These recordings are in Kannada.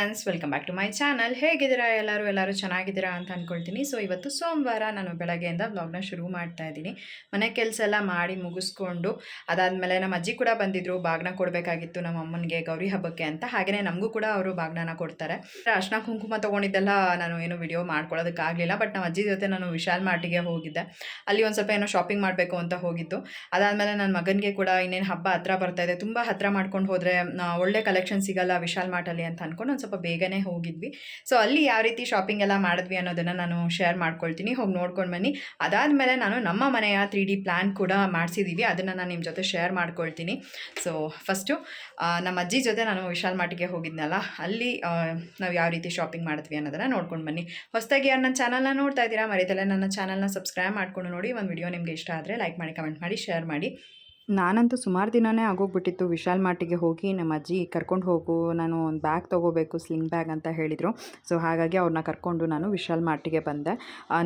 Friends welcome back to my channel ಹೇಗಿದ್ದೀರಾ ಎಲ್ಲರೂ? ಎಲ್ಲರೂ ಚೆನ್ನಾಗಿದ್ದೀರಾ ಅಂತ ಅಂದ್ಕೊಳ್ತೀನಿ ಸೊ ಇವತ್ತು ಸೋಮವಾರ ನಾನು ಬೆಳಗ್ಗೆಯಿಂದ ಬ್ಲಾಗ್ನ ಶುರು ಮಾಡ್ತಾ ಇದ್ದೀನಿ. ಮನೆ ಕೆಲಸ ಎಲ್ಲ ಮಾಡಿ ಮುಗಿಸ್ಕೊಂಡು, ಅದಾದಮೇಲೆ ನಮ್ಮ ಅಜ್ಜಿ ಕೂಡ ಬಂದಿದ್ರು. ಬಾಗ್ನ ಕೊಡಬೇಕಾಗಿತ್ತು ನಮ್ಮ ಅಮ್ಮನಿಗೆ, ಗೌರಿ ಹಬ್ಬಕ್ಕೆ ಅಂತ. ಹಾಗೆಯೇ ನಮಗೂ ಕೂಡ ಅವರು ಬಾಗ್ನನ ಕೊಡ್ತಾರೆ. ಅರ್ಶನ ಕುಂಕುಮ ತೊಗೊಂಡಿದ್ದೆಲ್ಲ ನಾನು ಏನು ವಿಡಿಯೋ ಮಾಡ್ಕೊಳ್ಳೋದಕ್ಕಾಗಲಿಲ್ಲ. ಬಟ್ ನಮ್ಮ ಅಜ್ಜಿ ಜೊತೆ ನಾನು ವಿಶಾಲ್ ಮಾರ್ಟಿಗೆ ಹೋಗಿದ್ದೆ. ಅಲ್ಲಿ ಒಂದು ಸ್ವಲ್ಪ ಏನೋ ಶಾಪಿಂಗ್ ಮಾಡಬೇಕು ಅಂತ ಹೋಗಿದ್ದು. ಅದಾದಮೇಲೆ ನನ್ನ ಮಗನಿಗೆ ಕೂಡ ಇನ್ನೇನು ಹಬ್ಬ ಹತ್ರ ಬರ್ತಾ ಇದೆ. ತುಂಬ ಹತ್ರ ಮಾಡ್ಕೊಂಡು ಹೋದರೆ ಒಳ್ಳೆ ಕಲೆಕ್ಷನ್ ಸಿಗಲ್ಲ ವಿಶಾಲ್ ಮಾರ್ಟಲ್ಲಿ ಅಂತ ಅಂದ್ಕೊಂಡು ಒಂದು ಬೇಗನೆ ಹೋಗಿದ್ವಿ. ಸೊ ಅಲ್ಲಿ ಯಾವ ರೀತಿ ಶಾಪಿಂಗ್ ಎಲ್ಲ ಮಾಡಿದ್ವಿ ಅನ್ನೋದನ್ನು ನಾನು ಶೇರ್ ಮಾಡ್ಕೊಳ್ತೀನಿ. ಹೋಗಿ ನೋಡ್ಕೊಂಡು ಬನ್ನಿ. ಅದಾದಮೇಲೆ ನಾನು ನಮ್ಮ ಮನೆಯ ತ್ರೀ ಡಿ ಪ್ಲ್ಯಾನ್ ಕೂಡ ಮಾಡಿಸಿದ್ದೀವಿ ಅದನ್ನು ನಾನು ನಿಮ್ಮ ಜೊತೆ ಶೇರ್ ಮಾಡ್ಕೊಳ್ತೀನಿ. ಸೊ ಫಸ್ಟು ನಮ್ಮ ಅಜ್ಜಿ ಜೊತೆ ನಾನು ವಿಶಾಲ್ ಮಾರ್ಟಿಗೆ ಹೋಗಿದ್ನಲ್ಲ, ಅಲ್ಲಿ ನಾವು ಯಾವ ರೀತಿ ಶಾಪಿಂಗ್ ಮಾಡಿದ್ವಿ ಅನ್ನೋದನ್ನು ನೋಡ್ಕೊಂಡು ಬನ್ನಿ. ಹೊಸದಾಗಿ ಯಾರು ನನ್ನ ಚಾನಲ್ನ ನೋಡ್ತಾ ಇದ್ದೀರಾ ಮರಿತಲೆ ನನ್ನ ಚಾನಲ್ನ ಸಬ್ಸ್ಕ್ರೈಬ್ ಮಾಡ್ಕೊಂಡು ನೋಡಿ. ಒಂದು ವಿಡಿಯೋ ನಿಮಗೆ ಇಷ್ಟ ಆದರೆ ಲೈಕ್ ಮಾಡಿ ಕಮೆಂಟ್ ಮಾಡಿ ಶೇರ್ ಮಾಡಿ. ನಾನಂತೂ ಸುಮಾರು ದಿನವೇ ಆಗೋಗ್ಬಿಟ್ಟಿತ್ತು. ವಿಶಾಲ್ ಮಾರ್ಟಿಗೆ ಹೋಗಿ ನಮ್ಮ ಅಜ್ಜಿ ಕರ್ಕೊಂಡು ಹೋಗು, ನಾನು ಒಂದು ಬ್ಯಾಗ್ ತೊಗೋಬೇಕು, ಸ್ಲಿಂಗ್ ಬ್ಯಾಗ್ ಅಂತ ಹೇಳಿದರು. ಸೊ, ಹಾಗಾಗಿ ಅವ್ರನ್ನ ಕರ್ಕೊಂಡು ನಾನು ವಿಶಾಲ್ ಮಾರ್ಟಿಗೆ ಬಂದೆ.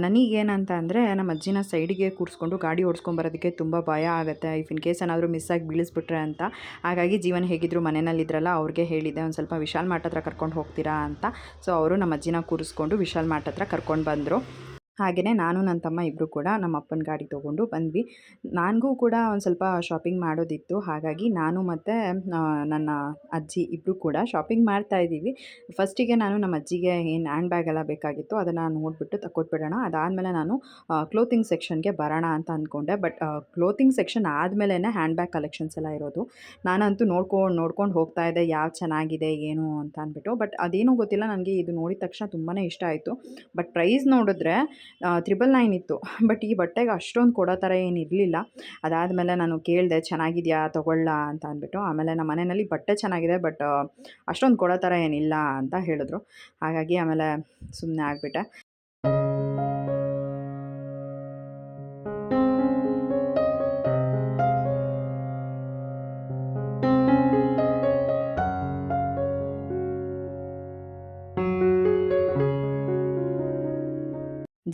ನನಗೇನಂತ ಅಂದರೆ ನಮ್ಮ ಅಜ್ಜಿನ ಸೈಡಿಗೆ ಕೂರಿಸ್ಕೊಂಡು ಗಾಡಿ ಓಡಿಸ್ಕೊಂಬರೋದಕ್ಕೆ ತುಂಬ ಭಯ ಆಗುತ್ತೆ. ಇಫ್ ಇನ್ ಕೇಸ್ ಏನಾದರೂ ಮಿಸ್ ಆಗಿ ಬೀಳಿಸ್ಬಿಟ್ರೆ ಅಂತ. ಹಾಗಾಗಿ ಜೀವನ ಹೇಗಿದ್ರು ಮನೆಯಲ್ಲಿದ್ರಲ್ಲ, ಅವ್ರಿಗೆ ಹೇಳಿದೆ, ಒಂದು ಸ್ವಲ್ಪ ವಿಶಾಲ್ ಮಾರ್ಟ್ ಹತ್ರ ಕರ್ಕೊಂಡು ಹೋಗ್ತೀರಾ? ಅಂತ. ಸೊ, ಅವರು ನಮ್ಮ ಅಜ್ಜಿನ ಕೂರಿಸ್ಕೊಂಡು ವಿಶಾಲ್ ಮಾರ್ಟ್ ಹತ್ರ ಕರ್ಕೊಂಡು ಬಂದರು. ಹಾಗೆಯೇ ನಾನು ನನ್ನ ತಮ್ಮ ಇಬ್ಬರು ಕೂಡ ನಮ್ಮ ಅಪ್ಪನ ಗಾಡಿ ತೊಗೊಂಡು ಬಂದ್ವಿ. ನನಗೂ ಕೂಡ ಒಂದು ಸ್ವಲ್ಪ ಶಾಪಿಂಗ್ ಮಾಡೋದಿತ್ತು. ಹಾಗಾಗಿ ನಾನು ಮತ್ತು ನನ್ನ ಅಜ್ಜಿ ಇಬ್ಬರು ಕೂಡ ಶಾಪಿಂಗ್ ಮಾಡ್ತಾ ಇದ್ದೀವಿ. ಫಸ್ಟಿಗೆ ನಾನು ನಮ್ಮ ಅಜ್ಜಿಗೆ ಏನು ಹ್ಯಾಂಡ್ ಬ್ಯಾಗ್ ಎಲ್ಲ ಬೇಕಾಗಿತ್ತು ಅದನ್ನು ನೋಡಿಬಿಟ್ಟು ತಕ್ಕೊಟ್ಬಿಡೋಣ ಅದಾದಮೇಲೆ ನಾನು ಕ್ಲೋತಿಂಗ್ ಸೆಕ್ಷನ್ಗೆ ಬರೋಣ ಅಂತ ಅಂದ್ಕೊಂಡೆ. ಬಟ್ ಕ್ಲೋತಿಂಗ್ ಸೆಕ್ಷನ್ ಆದಮೇಲೆ ಹ್ಯಾಂಡ್ ಬ್ಯಾಗ್ ಕಲೆಕ್ಷನ್ಸ್ ಎಲ್ಲ ಇರೋದು. ನಾನಂತೂ ನೋಡ್ಕೊಂಡು ನೋಡ್ಕೊಂಡು ಹೋಗ್ತಾ ಇದ್ದೆ. ಯಾವ ಚೆನ್ನಾಗಿದೆ, ಏನು ಅಂತ ಅಂದ್ಬಿಟ್ಟು. ಬಟ್ ಅದೇನೂ ಗೊತ್ತಿಲ್ಲ. ನನಗೆ ಇದು ನೋಡಿದ ತಕ್ಷಣ ತುಂಬಾ ಇಷ್ಟ ಆಯಿತು. ಬಟ್ ಪ್ರೈಸ್ ನೋಡಿದ್ರೆ ತ್ರಿಬಲ್ ನೈನ್ ಇತ್ತು. ಬಟ್ ಈ ಬಟ್ಟೆಗೆ ಅಷ್ಟೊಂದು ಕೊಡೋ ಥರ ಏನು ಇರಲಿಲ್ಲ. ಅದಾದಮೇಲೆ ನಾನು ಕೇಳಿದೆ, ಚೆನ್ನಾಗಿದೆಯಾ? ತೊಗೊಳ್ಳ ಅಂತ ಅಂದ್ಬಿಟ್ಟು. ಆಮೇಲೆ ನಮ್ಮ ಮನೆಯಲ್ಲಿ ಬಟ್ಟೆ ಚೆನ್ನಾಗಿದೆ ಬಟ್ ಅಷ್ಟೊಂದು ಕೊಡೋ ಥರ ಏನಿಲ್ಲ ಅಂತ ಹೇಳಿದ್ರು. ಹಾಗಾಗಿ ಆಮೇಲೆ ಸುಮ್ಮನೆ ಆಗಿಬಿಟ್ಟೆ.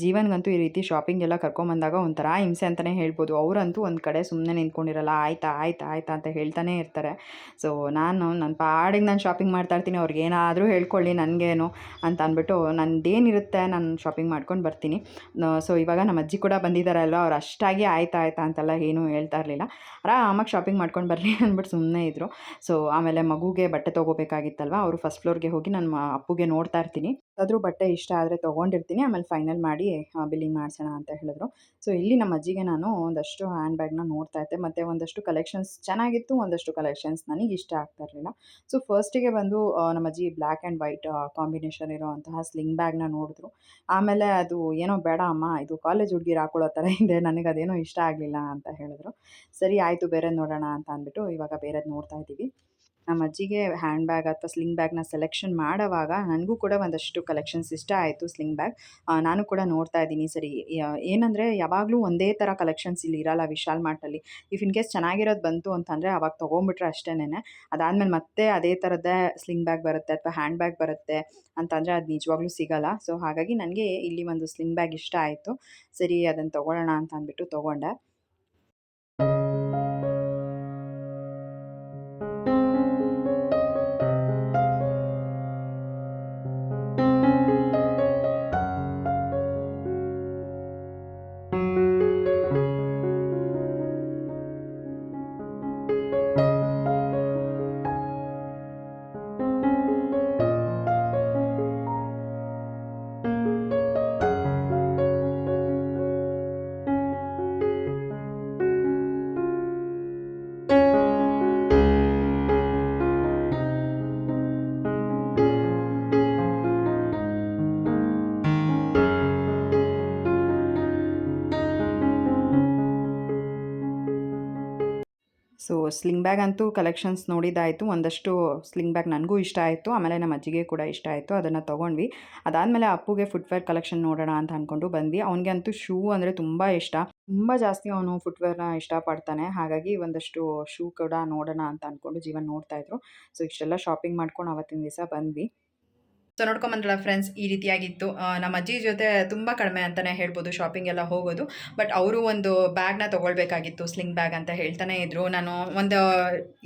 ಜೀವನ್ಗಂತೂ ಈ ರೀತಿ ಶಾಪಿಂಗ್ ಎಲ್ಲ ಕರ್ಕೊಂಬಂದಾಗ ಒಂಥರ ಹಿಂಸೆ ಅಂತಲೇ ಹೇಳ್ಬೋದು. ಅವರಂತೂ ಒಂದು ಕಡೆ ಸುಮ್ಮನೆ ನಿಂತ್ಕೊಂಡಿರಲ್ಲ, ಆಯ್ತಾ ಆಯ್ತಾ ಆಯ್ತಾ ಅಂತ ಹೇಳ್ತಾನೆ ಇರ್ತಾರೆ. ಸೊ ನಾನು ನನ್ನ ಪಾಡಿಗೆ ನಾನು ಶಾಪಿಂಗ್ ಮಾಡ್ತಾ ಇರ್ತೀನಿ, ಅವ್ರಿಗೆ ಏನಾದರೂ ಹೇಳ್ಕೊಳ್ಳಿ ನನಗೇನು ಅಂತ ಅಂದ್ಬಿಟ್ಟು ನಂದೇನಿರುತ್ತೆ, ನಾನು ಶಾಪಿಂಗ್ ಮಾಡ್ಕೊಂಡು ಬರ್ತೀನಿ. ಸೊ ಇವಾಗ ನಮ್ಮ ಅಜ್ಜಿ ಕೂಡ ಬಂದಿದ್ದಾರಲ್ಲ ಅವ್ರು ಅಷ್ಟಾಗಿ ಆಯ್ತಾ ಆಯ್ತಾ ಅಂತೆಲ್ಲ ಏನೂ ಹೇಳ್ತಾ ಇರಲಿಲ್ಲ. ಆರಾಮಾಗಿ ಶಾಪಿಂಗ್ ಮಾಡ್ಕೊಂಡು ಬರಲಿ ಅಂದ್ಬಿಟ್ಟು ಸುಮ್ಮನೆ ಇದ್ದರು ಸೊ ಆಮೇಲೆ ಮಗುಗೆ ಬಟ್ಟೆ ತೊಗೋಬೇಕಾಗಿತ್ತಲ್ವ, ಅವರು ಫಸ್ಟ್ ಫ್ಲೋರ್ಗೆ ಹೋಗಿ ನನ್ನ ಅಪ್ಪುಗೆ ನೋಡ್ತಾ ಇರ್ತೀನಿ. ಅದ್ರ ಬಟ್ಟೆ ಇಷ್ಟ ಆದರೆ ತೊಗೊಂಡಿರ್ತೀನಿ, ಆಮೇಲೆ ಫೈನಲ್ ಮಾಡಿ ಬಿಲ್ಲಿಂಗ್ ಮಾಡಿಸೋಣ ಅಂತ ಹೇಳಿದ್ರು. ಸೊ ಇಲ್ಲಿ ನಮ್ಮ ಅಜ್ಜಿಗೆ ನಾನು ಒಂದಷ್ಟು ಹ್ಯಾಂಡ್ ಬ್ಯಾಗ್ನ ನೋಡ್ತಾ ಇದ್ದೆ. ಮತ್ತು ಒಂದಷ್ಟು ಕಲೆಕ್ಷನ್ಸ್ ಚೆನ್ನಾಗಿತ್ತು, ಒಂದಷ್ಟು ಕಲೆಕ್ಷನ್ಸ್ ನನಗೆ ಇಷ್ಟ ಆಗ್ತಾ ಇರಲಿಲ್ಲ. ಸೊ ಫಸ್ಟಿಗೆ ಬಂದು ನಮ್ಮ ಅಜ್ಜಿ ಬ್ಲ್ಯಾಕ್ ಆ್ಯಂಡ್ ವೈಟ್ ಕಾಂಬಿನೇಷನ್ ಇರೋವಂತಹ ಸ್ಲಿಂಗ್ ಬ್ಯಾಗ್ನ ನೋಡಿದ್ರು. ಆಮೇಲೆ ಅದು ಏನೋ ಬೇಡ ಅಮ್ಮ, ಇದು ಕಾಲೇಜ್ ಹುಡುಗಿ ಹಾಕೊಳ್ಳೋ ಥರ ಇದೆ, ನನಗೆ ಅದೇನೋ ಇಷ್ಟ ಆಗಲಿಲ್ಲ ಅಂತ ಹೇಳಿದ್ರು. ಸರಿ, ಆಯಿತು ಬೇರೆ ನೋಡೋಣ ಅಂತ ಅಂದ್ಬಿಟ್ಟು ಇವಾಗ ಬೇರೆದು ನೋಡ್ತಾ ಇದ್ದೀವಿ. ನಮ್ಮ ಅಜ್ಜಿಗೆ ಹ್ಯಾಂಡ್ ಬ್ಯಾಗ್ ಅಥವಾ ಸ್ಲಿಂಗ್ ಬ್ಯಾಗ್ನ ಸೆಲೆಕ್ಷನ್ ಮಾಡೋವಾಗ ನನಗೂ ಕೂಡ ಒಂದಷ್ಟು ಕಲೆಕ್ಷನ್ಸ್ ಇಷ್ಟ ಆಯಿತು ಸ್ಲಿಂಗ್ ಬ್ಯಾಗ್ ನಾನು ಕೂಡ ನೋಡ್ತಾ ಇದ್ದೀನಿ. ಸರಿ ಏನಂದರೆ ಯಾವಾಗಲೂ ಒಂದೇ ಥರ ಕಲೆಕ್ಷನ್ಸ್ ಇಲ್ಲಿ ಇರಲ್ಲ ವಿಶಾಲ್ ಮಾರ್ಟಲ್ಲಿ ಇಫ್ ಇನ್ ಕೇಸ್ ಚೆನ್ನಾಗಿರೋದು ಬಂತು ಅಂತಂದರೆ ಅವಾಗ ತೊಗೊಂಬಿಟ್ರೆ ಅಷ್ಟೇನೆ ಅದಾದಮೇಲೆ ಮತ್ತೆ ಅದೇ ಥರದ್ದೇ ಸ್ಲಿಂಗ್ ಬ್ಯಾಗ್ ಬರುತ್ತೆ ಅಥವಾ ಹ್ಯಾಂಡ್ ಬ್ಯಾಗ್ ಬರುತ್ತೆ ಅಂತಂದರೆ ಅದು ನಿಜವಾಗ್ಲೂ ಸಿಗಲ್ಲ. ಸೊ ಹಾಗಾಗಿ ನನಗೆ ಇಲ್ಲಿ ಒಂದು ಸ್ಲಿಂಗ್ ಬ್ಯಾಗ್ ಇಷ್ಟ ಆಯಿತು. ಸರಿ ಅದನ್ನು ತೊಗೊಳ್ಳೋಣ ಅಂತ ಅಂದ್ಬಿಟ್ಟು ತೊಗೊಂಡೆ. ಸೊ ಸ್ಲಿಂಗ್ ಬ್ಯಾಗ್ ಅಂತೂ ಕಲೆಕ್ಷನ್ಸ್ ನೋಡಿದ್ದಾಯಿತು, ಒಂದಷ್ಟು ಸ್ಲಿಂಗ್ ಬ್ಯಾಗ್ ನನಗೂ ಇಷ್ಟ ಆಯಿತು, ಆಮೇಲೆ ನಮ್ಮ ಅಜ್ಜಿಗೆ ಕೂಡ ಇಷ್ಟ ಆಯಿತು, ಅದನ್ನು ತೊಗೊಂಡ್ವಿ. ಅದಾದಮೇಲೆ ಅಪ್ಪುಗೆ ಫುಟ್ವೇರ್ ಕಲೆಕ್ಷನ್ ನೋಡೋಣ ಅಂತ ಅಂದ್ಕೊಂಡು ಬಂದ್ವಿ. ಅವನಿಗೆ ಅಂತೂ ಶೂ ಅಂದರೆ ತುಂಬ ಇಷ್ಟ. ತುಂಬ ಜಾಸ್ತಿ ಅವನು ಫುಟ್ವೇರ್ನ ಇಷ್ಟಪಡ್ತಾನೆ, ಹಾಗಾಗಿ ಒಂದಷ್ಟು ಶೂ ಕೂಡ ನೋಡೋಣ ಅಂತ ಅಂದ್ಕೊಂಡು ಜೀವನ ನೋಡ್ತಾಯಿದ್ರು ಸೊ, ಇಷ್ಟೆಲ್ಲ ಶಾಪಿಂಗ್ ಮಾಡ್ಕೊಂಡು ಅವತ್ತಿನ ದಿವಸ ಬಂದ್ವಿ. ಸೊ ನೋಡ್ಕೊಂಬಂದ್ರಲ್ಲ ಫ್ರೆಂಡ್ಸ್ ಈ ರೀತಿಯಾಗಿತ್ತು. ನಮ್ಮ ಅಜ್ಜಿ ಜೊತೆ ತುಂಬ ಕಡಿಮೆ ಅಂತಲೇ ಹೇಳ್ಬೋದು ಶಾಪಿಂಗ್ ಎಲ್ಲ ಹೋಗೋದು. ಬಟ್ ಅವರು ಒಂದು ಬ್ಯಾಗ್ನ ತೊಗೊಳ್ಬೇಕಾಗಿತ್ತು ಸ್ಲಿಂಗ್ ಬ್ಯಾಗ್ ಅಂತ ಹೇಳ್ತಾನೆ ಇದ್ರು. ನಾನು ಒಂದು,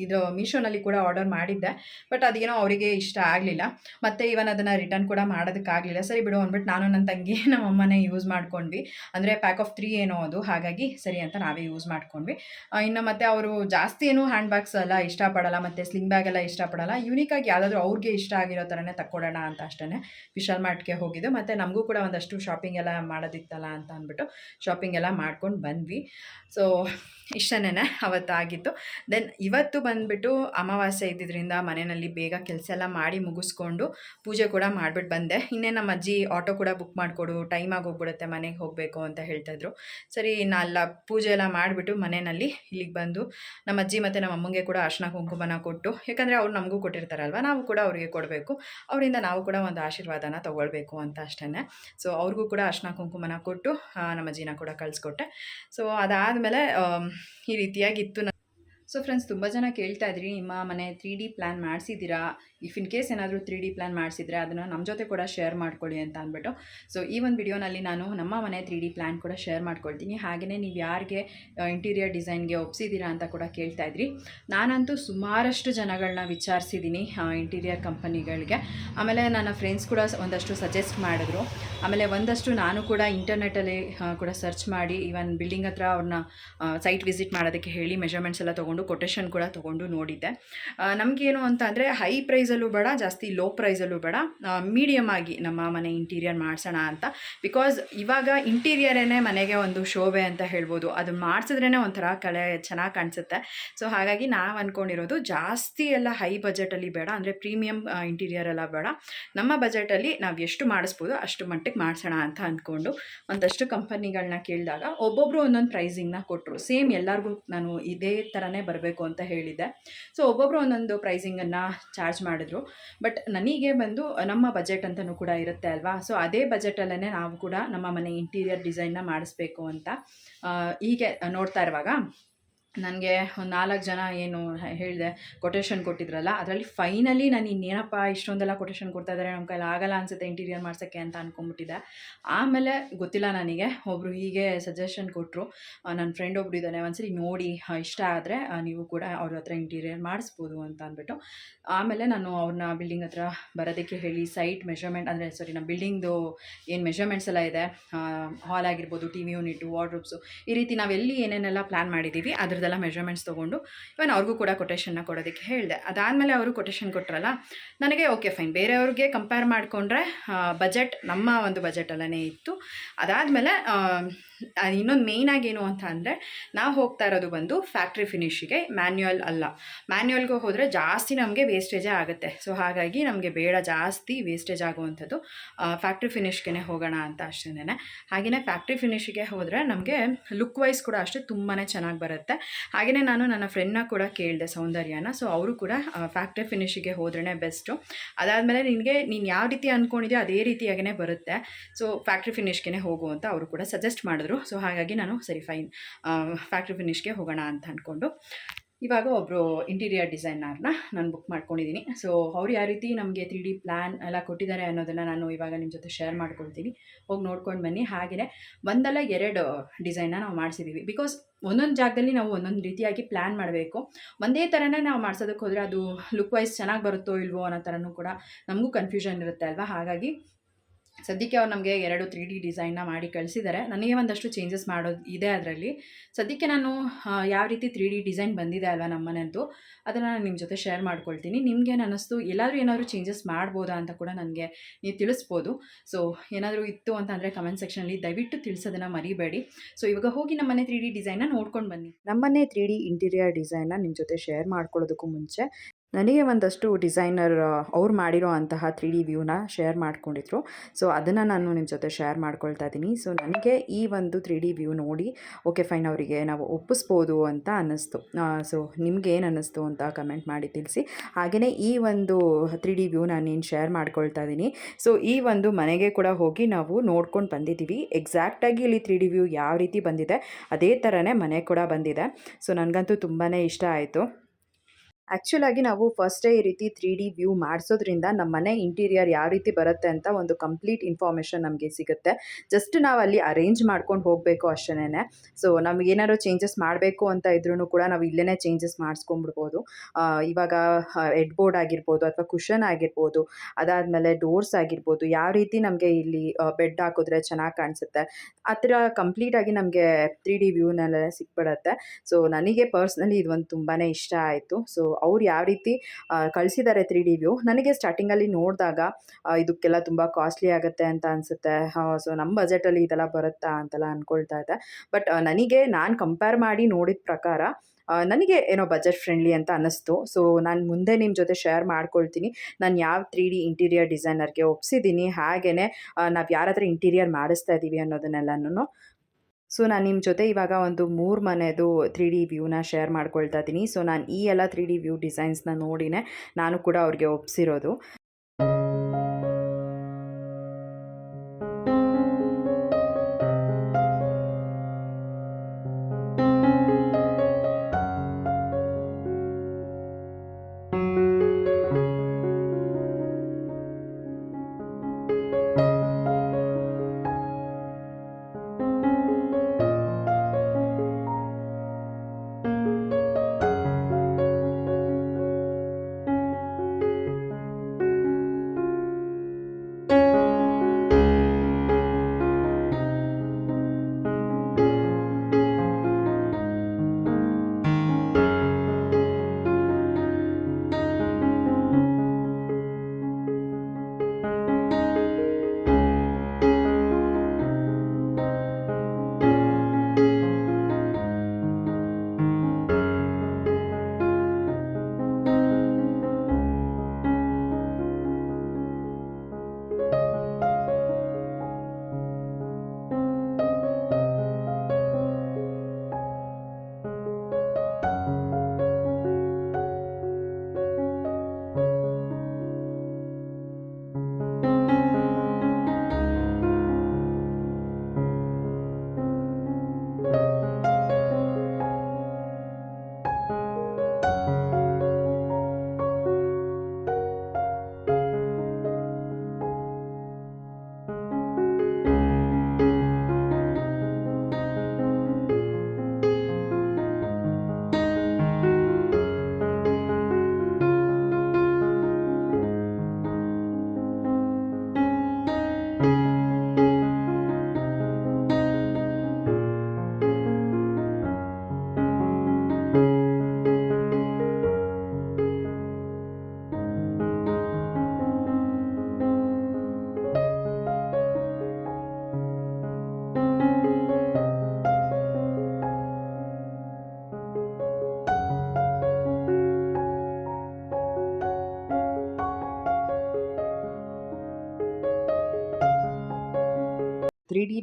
ಇದು ಮೀಶೋನಲ್ಲಿ ಕೂಡ ಆರ್ಡರ್ ಮಾಡಿದ್ದೆ. ಬಟ್ ಅದೇನೋ ಅವರಿಗೆ ಇಷ್ಟ ಆಗಲಿಲ್ಲ. ಮತ್ತು ಇವನ್ ಅದನ್ನು ರಿಟರ್ನ್ ಕೂಡ ಮಾಡೋದಕ್ಕಾಗಲಿಲ್ಲ ಸರಿ ಬಿಡು ಅಂದ್ಬಿಟ್ಟು ನಾನು ನನ್ನ ತಂಗಿ, ನಮ್ಮ ಅಮ್ಮನೇ ಯೂಸ್ ಮಾಡ್ಕೊಂಡ್ವಿ. ಅಂದರೆ ಪ್ಯಾಕ್ ಆಫ್ ತ್ರೀ ಏನೋ ಅದು. ಹಾಗಾಗಿ ಸರಿ ಅಂತ ನಾವೇ ಯೂಸ್ ಮಾಡ್ಕೊಂಡ್ವಿ. ಇನ್ನು ಮತ್ತೆ ಅವರು ಜಾಸ್ತಿ ಏನು ಹ್ಯಾಂಡ್ ಬ್ಯಾಗ್ಸ್ ಎಲ್ಲ ಇಷ್ಟಪಡಲ್ಲ, ಮತ್ತು ಸ್ಲಿಂಗ್ ಬ್ಯಾಗ್ ಎಲ್ಲ ಇಷ್ಟಪಡಲ್ಲ. ಯೂನಿಕಾಗಿ ಯಾವುದಾದ್ರೂ ಅವ್ರಿಗೆ ಇಷ್ಟ ಆಗಿರೋ ಥರನೇ ತಕ್ಕೊಡೋಣ ಅಂತ ಅಷ್ಟೇ ವಿಶಾಲ್ ಮಾರ್ಟ್ಗೆ ಹೋಗಿದ್ದು, ಮತ್ತು ನಮಗೂ ಕೂಡ ಒಂದಷ್ಟು ಶಾಪಿಂಗ್ ಎಲ್ಲ ಮಾಡೋದಿತ್ತಲ್ಲ ಅಂತ ಅಂದ್ಬಿಟ್ಟು ಶಾಪಿಂಗ್ ಎಲ್ಲ ಮಾಡ್ಕೊಂಡು ಬಂದ್ವಿ. ಸೊ ಅವತ್ತು ಆಗಿತ್ತು ದೆನ್ ಇವತ್ತು ಬಂದುಬಿಟ್ಟು ಅಮಾವಾಸ್ಯೆ ಇದ್ದಿದ್ದರಿಂದ ಮನೆಯಲ್ಲಿ ಬೇಗ ಕೆಲಸ ಎಲ್ಲ ಮಾಡಿ ಮುಗಿಸ್ಕೊಂಡು ಪೂಜೆ ಕೂಡ ಮಾಡಿಬಿಟ್ಟು ಬಂದೆ. ಇನ್ನೇ ನಮ್ಮ ಅಜ್ಜಿ ಆಟೋ ಕೂಡ ಬುಕ್ ಮಾಡಿಕೊಡು ಟೈಮ್ ಹೋಗ್ಬಿಡುತ್ತೆ, ಮನೆಗೆ ಹೋಗಬೇಕು ಅಂತ ಹೇಳ್ತಾಯಿದ್ರು ಸರಿ ನಾಲ್ಲ ಪೂಜೆ ಎಲ್ಲ ಮಾಡಿಬಿಟ್ಟು ಮನೆಯಲ್ಲಿ ಇಲ್ಲಿಗೆ ಬಂದು ನಮ್ಮ ಅಜ್ಜಿ ಮತ್ತು ನಮ್ಮ ಅಮ್ಮಂಗೆ ಕೂಡ ಅರ್ಶನ ಕುಂಕುಮನ ಕೊಟ್ಟು, ಯಾಕಂದರೆ ಅವ್ರು ನಮಗೂ ಕೊಟ್ಟಿರ್ತಾರಲ್ವ, ನಾವು ಕೂಡ ಅವರಿಗೆ ಕೊಡಬೇಕು. ಅವರಿಂದ ನಾವು ಕೂಡ ಒಂದು ಆಶೀರ್ವಾದನ ತೊಗೊಳ್ಬೇಕು ಅಂತ ಅಷ್ಟೇ ಸೊ ಅವ್ರಿಗೂ ಕೂಡ ಅರ್ಶನ ಕುಂಕುಮನ ಕೊಟ್ಟು ನಮ್ಮ ಅಜ್ಜಿನ ಕೂಡ ಕಳಿಸ್ಕೊಟ್ಟೆ. ಸೊ ಅದಾದಮೇಲೆ ಈ ರೀತಿಯಾಗಿತ್ತು ಸೊ ಫ್ರೆಂಡ್ಸ್ ತುಂಬ ಜನ ಕೇಳ್ತಾ ಇದ್ರಿ, ನಿಮ್ಮ ಮನೆ ತ್ರೀ ಡಿ ಪ್ಲ್ಯಾನ್ ಮಾಡಿಸಿದ್ದೀರಾ? ಇಫ್ ಇನ್ ಕೇಸ್ ಏನಾದರೂ ತ್ರೀ ಡಿ ಪ್ಲ್ಯಾನ್ ಮಾಡಿಸಿದ್ರೆ ಅದನ್ನು ನಮ್ಮ ಜೊತೆ ಕೂಡ ಶೇರ್ ಮಾಡ್ಕೊಳ್ಳಿ ಅಂತ ಅಂದ್ಬಿಟ್ಟು. ಸೊ ಈ ಒಂದು ವಿಡಿಯೋನಲ್ಲಿ ನಾನು ನಮ್ಮ ಮನೆ ತ್ರೀ ಡಿ ಪ್ಲ್ಯಾನ್ ಕೂಡ ಶೇರ್ ಮಾಡ್ಕೊಳ್ತೀನಿ. ಹಾಗೆಯೇ ನೀವು ಯಾರಿಗೆ ಇಂಟೀರಿಯರ್ ಡಿಸೈನ್ಗೆ ಒಪ್ಸಿದ್ದೀರಾ ಅಂತ ಕೂಡ ಕೇಳ್ತಾ ಇದ್ರಿ. ನಾನಂತೂ ಸುಮಾರಷ್ಟು ಜನಗಳನ್ನ ವಿಚಾರಿಸಿದ್ದೀನಿ ಇಂಟೀರಿಯರ್ ಕಂಪನಿಗಳಿಗೆ ಆಮೇಲೆ ನನ್ನ ಫ್ರೆಂಡ್ಸ್ ಕೂಡ ಒಂದಷ್ಟು ಸಜೆಸ್ಟ್ ಮಾಡಿದ್ರು. ಆಮೇಲೆ ಒಂದಷ್ಟು ನಾನು ಕೂಡ ಇಂಟರ್ನೆಟಲ್ಲಿ ಕೂಡ ಸರ್ಚ್ ಮಾಡಿ ಈವನ್ ಬಿಲ್ಡಿಂಗ್ ಹತ್ರ ಅವ್ರನ್ನ ಸೈಟ್ ವಿಸಿಟ್ ಮಾಡೋದಕ್ಕೆ ಹೇಳಿ ಮೆಷರ್ಮೆಂಟ್ಸ್ ಎಲ್ಲ ತೊಗೊಂಡು ಕೊಟೇಶನ್ ಕೂಡ ತೊಗೊಂಡು ನೋಡಿದ್ದೆ. ನಮಗೇನು ಅಂತ ಅಂದರೆ ಹೈ ಪ್ರೈಸಲ್ಲೂ ಬೇಡ, ಜಾಸ್ತಿ ಲೋ ಪ್ರೈಸಲ್ಲೂ ಬೇಡ. ಮೀಡಿಯಮ್ ಆಗಿ ನಮ್ಮ ಮನೆ ಇಂಟೀರಿಯರ್ ಮಾಡಿಸೋಣ ಅಂತ. ಬಿಕಾಸ್ ಇವಾಗ ಇಂಟೀರಿಯರೇ ಮನೆಗೆ ಒಂದು ಶೋಭೆ ಅಂತ ಹೇಳ್ಬೋದು, ಅದು ಮಾಡಿಸಿದ್ರೇ ಒಂಥರ ಕಲೆ ಚೆನ್ನಾಗಿ ಕಾಣಿಸುತ್ತೆ. ಸೊ ಹಾಗಾಗಿ ನಾವು ಅಂದ್ಕೊಂಡಿರೋದು ಜಾಸ್ತಿ ಎಲ್ಲ ಹೈ ಬಜೆಟಲ್ಲಿ ಬೇಡ, ಅಂದರೆ ಪ್ರೀಮಿಯಂ ಇಂಟೀರಿಯರ್ ಎಲ್ಲ ಬೇಡ. ನಮ್ಮ ಬಜೆಟಲ್ಲಿ ನಾವು ಎಷ್ಟು ಮಾಡಿಸ್ಬೋದು ಅಷ್ಟು ಮಟ್ಟಿಗೆ ಮಾಡಿಸೋಣ ಅಂತ ಅಂದ್ಕೊಂಡು ಒಂದಷ್ಟು ಕಂಪನಿಗಳನ್ನ ಕೇಳಿದಾಗ ಒಬ್ಬೊಬ್ಬರು ಒಂದೊಂದು ಪ್ರೈಸಿಂಗ್ನ ಕೊಟ್ಟರು ಸೇಮ್ ಎಲ್ಲರಿಗೂ ನಾನು ಇದೇ ಥರನೇ ಬರಬೇಕು ಅಂತ ಹೇಳಿದ್ದೆ. ಸೊ ಒಬ್ಬೊಬ್ಬರು ಒಂದೊಂದು ಪ್ರೈಸಿಂಗನ್ನು ಚಾರ್ಜ್ ಮಾಡಿದ್ರು. ಬಟ್ ನನಗೆ ಬಂದು ನಮ್ಮ ಬಜೆಟ್ ಅಂತಲೂ ಕೂಡ ಇರುತ್ತೆ ಅಲ್ವಾ? ಸೊ ಅದೇ ಬಜೆಟಲ್ಲೇ ನಾವು ಕೂಡ ನಮ್ಮ ಮನೆ ಇಂಟೀರಿಯರ್ ಡಿಸೈನ್ನ ಮಾಡಿಸ್ಬೇಕು ಅಂತ ಹೀಗೆ ನೋಡ್ತಾ ಇರುವಾಗ ನನಗೆ ಒಂದು ನಾಲ್ಕು ಜನ ಏನು ಹೇಳಿದೆ ಕೊಟೇಶನ್ ಕೊಟ್ಟಿದ್ರಲ್ಲ, ಅದರಲ್ಲಿ ಫೈನಲಿ ನಾನು ಇನ್ನೇನಪ್ಪ ಇಷ್ಟೊಂದೆಲ್ಲ ಕೊಟೇಶನ್ ಕೊಡ್ತಾ ಇದ್ದಾರೆ ನಮ್ಮ ಕೈಲಿ ಆಗಲ್ಲ ಅನಿಸುತ್ತೆ ಇಂಟೀರಿಯರ್ ಮಾಡ್ಸೋಕ್ಕೆ ಅಂತ ಅಂದ್ಕೊಂಬಿಟ್ಟಿದ್ದೆ ಆಮೇಲೆ ಗೊತ್ತಿಲ್ಲ ನನಗೆ ಒಬ್ಬರು ಹೀಗೆ ಸಜೆಷನ್ ಕೊಟ್ಟರು ನನ್ನ ಫ್ರೆಂಡ್ ಒಬ್ರು ಇದ್ದಾನೆ ಒಂದ್ಸರಿ ನೋಡಿ ಇಷ್ಟ ಆದರೆ ನೀವು ಕೂಡ ಅವ್ರ ಹತ್ರ ಇಂಟೀರಿಯರ್ ಮಾಡಿಸ್ಬೋದು ಅಂತ ಅಂದ್ಬಿಟ್ಟು. ಆಮೇಲೆ ನಾನು ಅವ್ರನ್ನ ಬಿಲ್ಡಿಂಗ್ ಹತ್ರ ಬರೋದಕ್ಕೆ ಹೇಳಿ ಸೈಟ್ ಮೆಷರ್ಮೆಂಟ್ ಅಂದರೆ ಸಾರಿ ನಮ್ಮ ಬಿಲ್ಡಿಂಗ್ದು ಏನು ಮೆಷರ್ಮೆಂಟ್ಸ್ ಎಲ್ಲ ಇದೆ ಹಾಲ್ ಆಗಿರ್ಬೋದು ಟಿ ವಿ ಯೂನಿಟು ವಾರ್ಡ್ರೂಬ್ಸು ಈ ರೀತಿ ನಾವೆಲ್ಲಿ ಏನೇನೆಲ್ಲ ಪ್ಲ್ಯಾನ್ ಮಾಡಿದ್ದೀವಿ ಅದ್ರದ್ದೆಲ್ಲ ಮೆಜರ್ಮೆಂಟ್ಸ್ ತೊಗೊಂಡು ಇವನ್ ಅವ್ರಿಗೂ ಕೂಡ ಕೊಟೇಶನ್ನ ಕೊಡೋದಕ್ಕೆ ಹೇಳಿದೆ. ಅದಾದಮೇಲೆ ಅವರು ಕೊಟೇಶನ್ ಕೊಟ್ಟರಲ್ಲ ನನಗೆ ಓಕೆ ಫೈನ್ ಬೇರೆಯವ್ರಿಗೆ ಕಂಪೇರ್ ಮಾಡಿಕೊಂಡ್ರೆ ಬಜೆಟ್ ನಮ್ಮ ಒಂದು ಬಜೆಟಲ್ಲೇ ಇತ್ತು. ಅದಾದಮೇಲೆ ಇನ್ನೊಂದು ಮೇಯ್ನಾಗಿ ಏನು ಅಂತ ಅಂದರೆ, ನಾವು ಹೋಗ್ತಾ ಇರೋದು ಬಂದು ಫ್ಯಾಕ್ಟ್ರಿ ಫಿನಿಷಿಗೆ ಮ್ಯಾನ್ಯುಯಲ್ ಅಲ್ಲ. ಮ್ಯಾನ್ಯುಯಲ್ಗೆ ಹೋದರೆ ಜಾಸ್ತಿ ನಮಗೆ ವೇಸ್ಟೇಜೇ ಆಗುತ್ತೆ. ಸೊ ಹಾಗಾಗಿ ನಮಗೆ ಬೇಡ, ಜಾಸ್ತಿ ವೇಸ್ಟೇಜ್ ಆಗುವಂಥದ್ದು ಫ್ಯಾಕ್ಟ್ರಿ ಫಿನಿಷ್ಗೆ ಹೋಗೋಣ ಅಂತ ಅಷ್ಟೇ ಹಾಗೆಯೇ ಫ್ಯಾಕ್ಟ್ರಿ ಫಿನಿಷಿಗೆ ಹೋದರೆ ನಮಗೆ ಲುಕ್ ವೈಸ್ ಕೂಡ ಅಷ್ಟೇ ತುಂಬಾ ಚೆನ್ನಾಗಿ ಬರುತ್ತೆ. ಹಾಗೆಯೇ ನಾನು ನನ್ನ ಫ್ರೆಂಡ್ನ ಕೂಡ ಕೇಳಿದೆ ಸೌಂದರ್ಯನ. ಸೊ ಅವರು ಕೂಡ ಫ್ಯಾಕ್ಟ್ರಿ ಫಿನಿಶಿಗೆ ಹೋದ್ರೇ ಬೆಸ್ಟು ಅದಾದಮೇಲೆ ನಿನಗೆ, ನೀನು ಯಾವ ರೀತಿ ಅಂದ್ಕೊಂಡಿದ್ಯೋ ಅದೇ ರೀತಿಯಾಗೇ ಬರುತ್ತೆ. ಸೊ ಫ್ಯಾಕ್ಟ್ರಿ ಫಿನಿಷ್ಗೆ ಹೋಗು ಅಂತ ಅವರು ಕೂಡ ಸಜೆಸ್ಟ್ ಮಾಡಿದ್ರು. ಸೊ ಹಾಗಾಗಿ ನಾನು ಸರಿ ಫೈನ್ ಫ್ಯಾಕ್ಟ್ರಿ ಫಿನಿಷ್ಗೆ ಹೋಗೋಣ ಅಂತ ಅಂದ್ಕೊಂಡು ಇವಾಗ ಒಬ್ಬರು ಇಂಟೀರಿಯರ್ ಡಿಸೈನರ್ನ ನಾನು ಬುಕ್ ಮಾಡ್ಕೊಂಡಿದ್ದೀನಿ ಸೊ ಅವ್ರು ಯಾವ ರೀತಿ ನಮಗೆ ತ್ರೀ ಡಿ ಪ್ಲ್ಯಾನ್ ಎಲ್ಲ ಕೊಟ್ಟಿದ್ದಾರೆ ಅನ್ನೋದನ್ನು ನಾನು ಇವಾಗ ನಿಮ್ಮ ಜೊತೆ ಶೇರ್ ಮಾಡ್ಕೊಳ್ತೀನಿ. ಹೋಗಿ ನೋಡ್ಕೊಂಡು ಬನ್ನಿ. ಹಾಗೆಯೇ ಒಂದಲ್ಲ ಎರಡು ಡಿಸೈನ್ನ ನಾವು ಮಾಡಿಸಿದ್ದೀವಿ ಬಿಕಾಸ್ ಒಂದೊಂದು ಜಾಗದಲ್ಲಿ ನಾವು ಒಂದೊಂದು ರೀತಿಯಾಗಿ ಪ್ಲ್ಯಾನ್ ಮಾಡಬೇಕು. ಒಂದೇ ಥರನೇ ನಾವು ಮಾಡ್ಸೋದಕ್ಕೆ ಹೋದರೆ ಅದು ಲುಕ್ ವೈಸ್ ಚೆನ್ನಾಗಿ ಬರುತ್ತೋ ಇಲ್ವೋ ಅನ್ನೋ ಥರನೂ ಕೂಡ ನಮಗೂ ಕನ್ಫ್ಯೂಷನ್ ಇರುತ್ತೆ ಅಲ್ವಾ? ಹಾಗಾಗಿ ಸದ್ಯಕ್ಕೆ ಅವ್ರು ನಮಗೆ ಎರಡು ತ್ರೀ ಡಿ ಡಿಸೈನ್ನ ಮಾಡಿ ಕಳಿಸಿದ್ದಾರೆ ನನಗೆ ಒಂದಷ್ಟು ಚೇಂಜಸ್ ಮಾಡೋದು ಇದೆ ಅದರಲ್ಲಿ. ಸದ್ಯಕ್ಕೆ ನಾನು ಯಾವ ರೀತಿ ತ್ರೀ ಡಿ ಡಿಸೈನ್ ಬಂದಿದೆ ಅಲ್ವಾ ನಮ್ಮನೆಂತೂ ಅದನ್ನು ನಾನು ನಿಮ್ಮ ಜೊತೆ ಶೇರ್ ಮಾಡ್ಕೊಳ್ತೀನಿ. ನಿಮಗೆ ಅನ್ನಿಸ್ತು? ಎಲ್ಲಾದರೂ ಏನಾದರೂ ಚೇಂಜಸ್ ಮಾಡ್ಬೋದಾ ಅಂತ ಕೂಡ ನನಗೆ ನೀವು ತಿಳಿಸ್ಬೋದು. ಸೊ ಏನಾದರೂ ಇತ್ತು ಅಂತ ಅಂದರೆ ಕಮೆಂಟ್ ಸೆಕ್ಷನಲ್ಲಿ ದಯವಿಟ್ಟು ತಿಳಿಸೋದನ್ನು ಮರಿಬೇಡಿ. ಸೊ ಇವಾಗ ಹೋಗಿ ನಮ್ಮನೆ ತ್ರೀ ಡಿ ಡಿಸೈನ್ನ ನೋಡ್ಕೊಂಡು ಬನ್ನಿ. ನಮ್ಮನೆ ತ್ರೀ ಡಿ ಇಂಟೀರಿಯರ್ ಡಿಸೈನ್ನ ನಿಮ್ಮ ಜೊತೆ ಶೇರ್ ಮಾಡ್ಕೊಳ್ಳೋದಕ್ಕೂ ಮುಂಚೆ ನನಗೆ ಒಂದಷ್ಟು ಡಿಸೈನರ್ ಅವ್ರು ಮಾಡಿರೋ ಅಂತಹ ತ್ರೀ ಡಿ ವ್ಯೂನ ಶೇರ್ ಮಾಡ್ಕೊಂಡಿದ್ರು. ಸೊ ಅದನ್ನು ನಾನು ನಿಮ್ಮ ಜೊತೆ ಶೇರ್ ಮಾಡ್ಕೊಳ್ತಾ ಇದ್ದೀನಿ ಸೊ ನನಗೆ ಈ ಒಂದು ತ್ರೀ ಡಿ ವ್ಯೂ ನೋಡಿ, ಓಕೆ, ಫೈನ್, ಅವರಿಗೆ ನಾವು ಒಪ್ಪಿಸ್ಬೋದು ಅಂತ ಅನ್ನಿಸ್ತು. ಸೊ ನಿಮ್ಗೆ ಏನು ಅನ್ನಿಸ್ತು ಅಂತ ಕಮೆಂಟ್ ಮಾಡಿ ತಿಳಿಸಿ. ಹಾಗೆಯೇ ಈ ಒಂದು ತ್ರೀ ಡಿ ವ್ಯೂ ನಾನು ನೀನು ಶೇರ್ ಮಾಡ್ಕೊಳ್ತಾ ಇದ್ದೀನಿ ಸೊ ಈ ಒಂದು ಮನೆಗೆ ಕೂಡ ಹೋಗಿ ನಾವು ನೋಡ್ಕೊಂಡು ಬಂದಿದ್ದೀವಿ ಎಕ್ಸಾಕ್ಟಾಗಿ ಇಲ್ಲಿ ತ್ರೀ ಡಿ ವ್ಯೂ ಯಾವ ರೀತಿ ಬಂದಿದೆ, ಅದೇ ಥರನೇ ಮನೆ ಕೂಡ ಬಂದಿದೆ. ಸೊ ನನಗಂತೂ ತುಂಬಾ ಇಷ್ಟ ಆಯಿತು. ಆ್ಯಕ್ಚುಲಾಗಿ ನಾವು ಫಸ್ಟೇ ಈ ರೀತಿ ತ್ರೀ ಡಿ ವ್ಯೂ ಮಾಡಿಸೋದ್ರಿಂದ ನಮ್ಮ ಮನೆ ಇಂಟೀರಿಯರ್ ಯಾವ ರೀತಿ ಬರುತ್ತೆ ಅಂತ ಒಂದು ಕಂಪ್ಲೀಟ್ ಇನ್ಫಾರ್ಮೇಷನ್ ನಮಗೆ ಸಿಗುತ್ತೆ. ಜಸ್ಟ್ ನಾವು ಅಲ್ಲಿ ಅರೇಂಜ್ ಮಾಡ್ಕೊಂಡು ಹೋಗಬೇಕು ಅಷ್ಟೇ ಸೊ ನಮಗೇನಾದ್ರು ಚೇಂಜಸ್ ಮಾಡಬೇಕು ಅಂತ ಇದ್ರೂ ಕೂಡ ನಾವು ಇಲ್ಲೇ ಚೇಂಜಸ್ ಮಾಡಿಸ್ಕೊಂಬಿಡ್ಬೋದು ಇವಾಗ ಹೆಡ್ ಬೋರ್ಡ್ ಆಗಿರ್ಬೋದು ಅಥವಾ ಕುಷನ್ ಆಗಿರ್ಬೋದು, ಅದಾದಮೇಲೆ ಡೋರ್ಸ್ ಆಗಿರ್ಬೋದು, ಯಾವ ರೀತಿ ನಮಗೆ ಇಲ್ಲಿ ಬೆಡ್ ಹಾಕಿದ್ರೆ ಚೆನ್ನಾಗಿ ಕಾಣಿಸುತ್ತೆ. ಆ ಥರ ಕಂಪ್ಲೀಟಾಗಿ ನಮಗೆ ತ್ರೀ ಡಿ ವ್ಯೂನೆಲ್ಲ ಸಿಕ್ಬಿಡತ್ತೆ. ಸೊ ನನಗೆ ಪರ್ಸ್ನಲಿ ಇದು ಒಂದು ತುಂಬಾ ಇಷ್ಟ ಆಯಿತು. ಸೊ ಅವ್ರು ಯಾವ ರೀತಿ ಕಳಿಸಿದ್ದಾರೆ ತ್ರೀ ಡಿ ವ್ಯೂ, ನನಗೆ ಸ್ಟಾರ್ಟಿಂಗಲ್ಲಿ ನೋಡಿದಾಗ ಇದಕ್ಕೆಲ್ಲ ತುಂಬ ಕಾಸ್ಟ್ಲಿ ಆಗುತ್ತೆ ಅಂತ ಅನಿಸುತ್ತೆ. ಸೊ ನಮ್ಮ ಬಜೆಟಲ್ಲಿ ಇದೆಲ್ಲ ಬರುತ್ತಾ ಅಂತೆಲ್ಲ ಅಂದ್ಕೊಳ್ತಾ ಇದ್ದೆ. ಬಟ್ ನನಗೆ ನಾನು ಕಂಪೇರ್ ಮಾಡಿ ನೋಡಿದ ಪ್ರಕಾರ ನನಗೆ ಏನೋ ಬಜೆಟ್ ಫ್ರೆಂಡ್ಲಿ ಅಂತ ಅನ್ನಿಸ್ತು. ಸೊ ನಾನು ಮುಂದೆ ನಿಮ್ಮ ಜೊತೆ ಶೇರ್ ಮಾಡ್ಕೊಳ್ತೀನಿ. ನಾನು ಯಾವ ತ್ರೀ ಡಿ ಇಂಟೀರಿಯರ್ ಡಿಸೈನರ್ಗೆ ಒಪ್ಸಿದ್ದೀನಿ ಹಾಗೆಯೇ ನಾವು ಯಾರ ಇಂಟೀರಿಯರ್ ಮಾಡಿಸ್ತಾ ಇದ್ದೀವಿ ಅನ್ನೋದನ್ನೆಲ್ಲನೂ ಸೊ, ನಾನು ನಿಮ್ಮ ಜೊತೆ ಇವಾಗ ಒಂದು ಮೂರು ಮನೆದು ತ್ರೀ ಡಿ ವ್ಯೂನ ಶೇರ್ ಮಾಡ್ಕೊಳ್ತಾ ಇದ್ದೀನಿ ಸೊ, ನಾನು ಈ ಎಲ್ಲ ತ್ರೀ ಡಿ ವ್ಯೂ ಡಿಸೈನ್ಸ್ನ ನೋಡಿನೇ ನಾನು ಕೂಡ ಅವ್ರಿಗೆ ಒಪ್ಸಿರೋದು.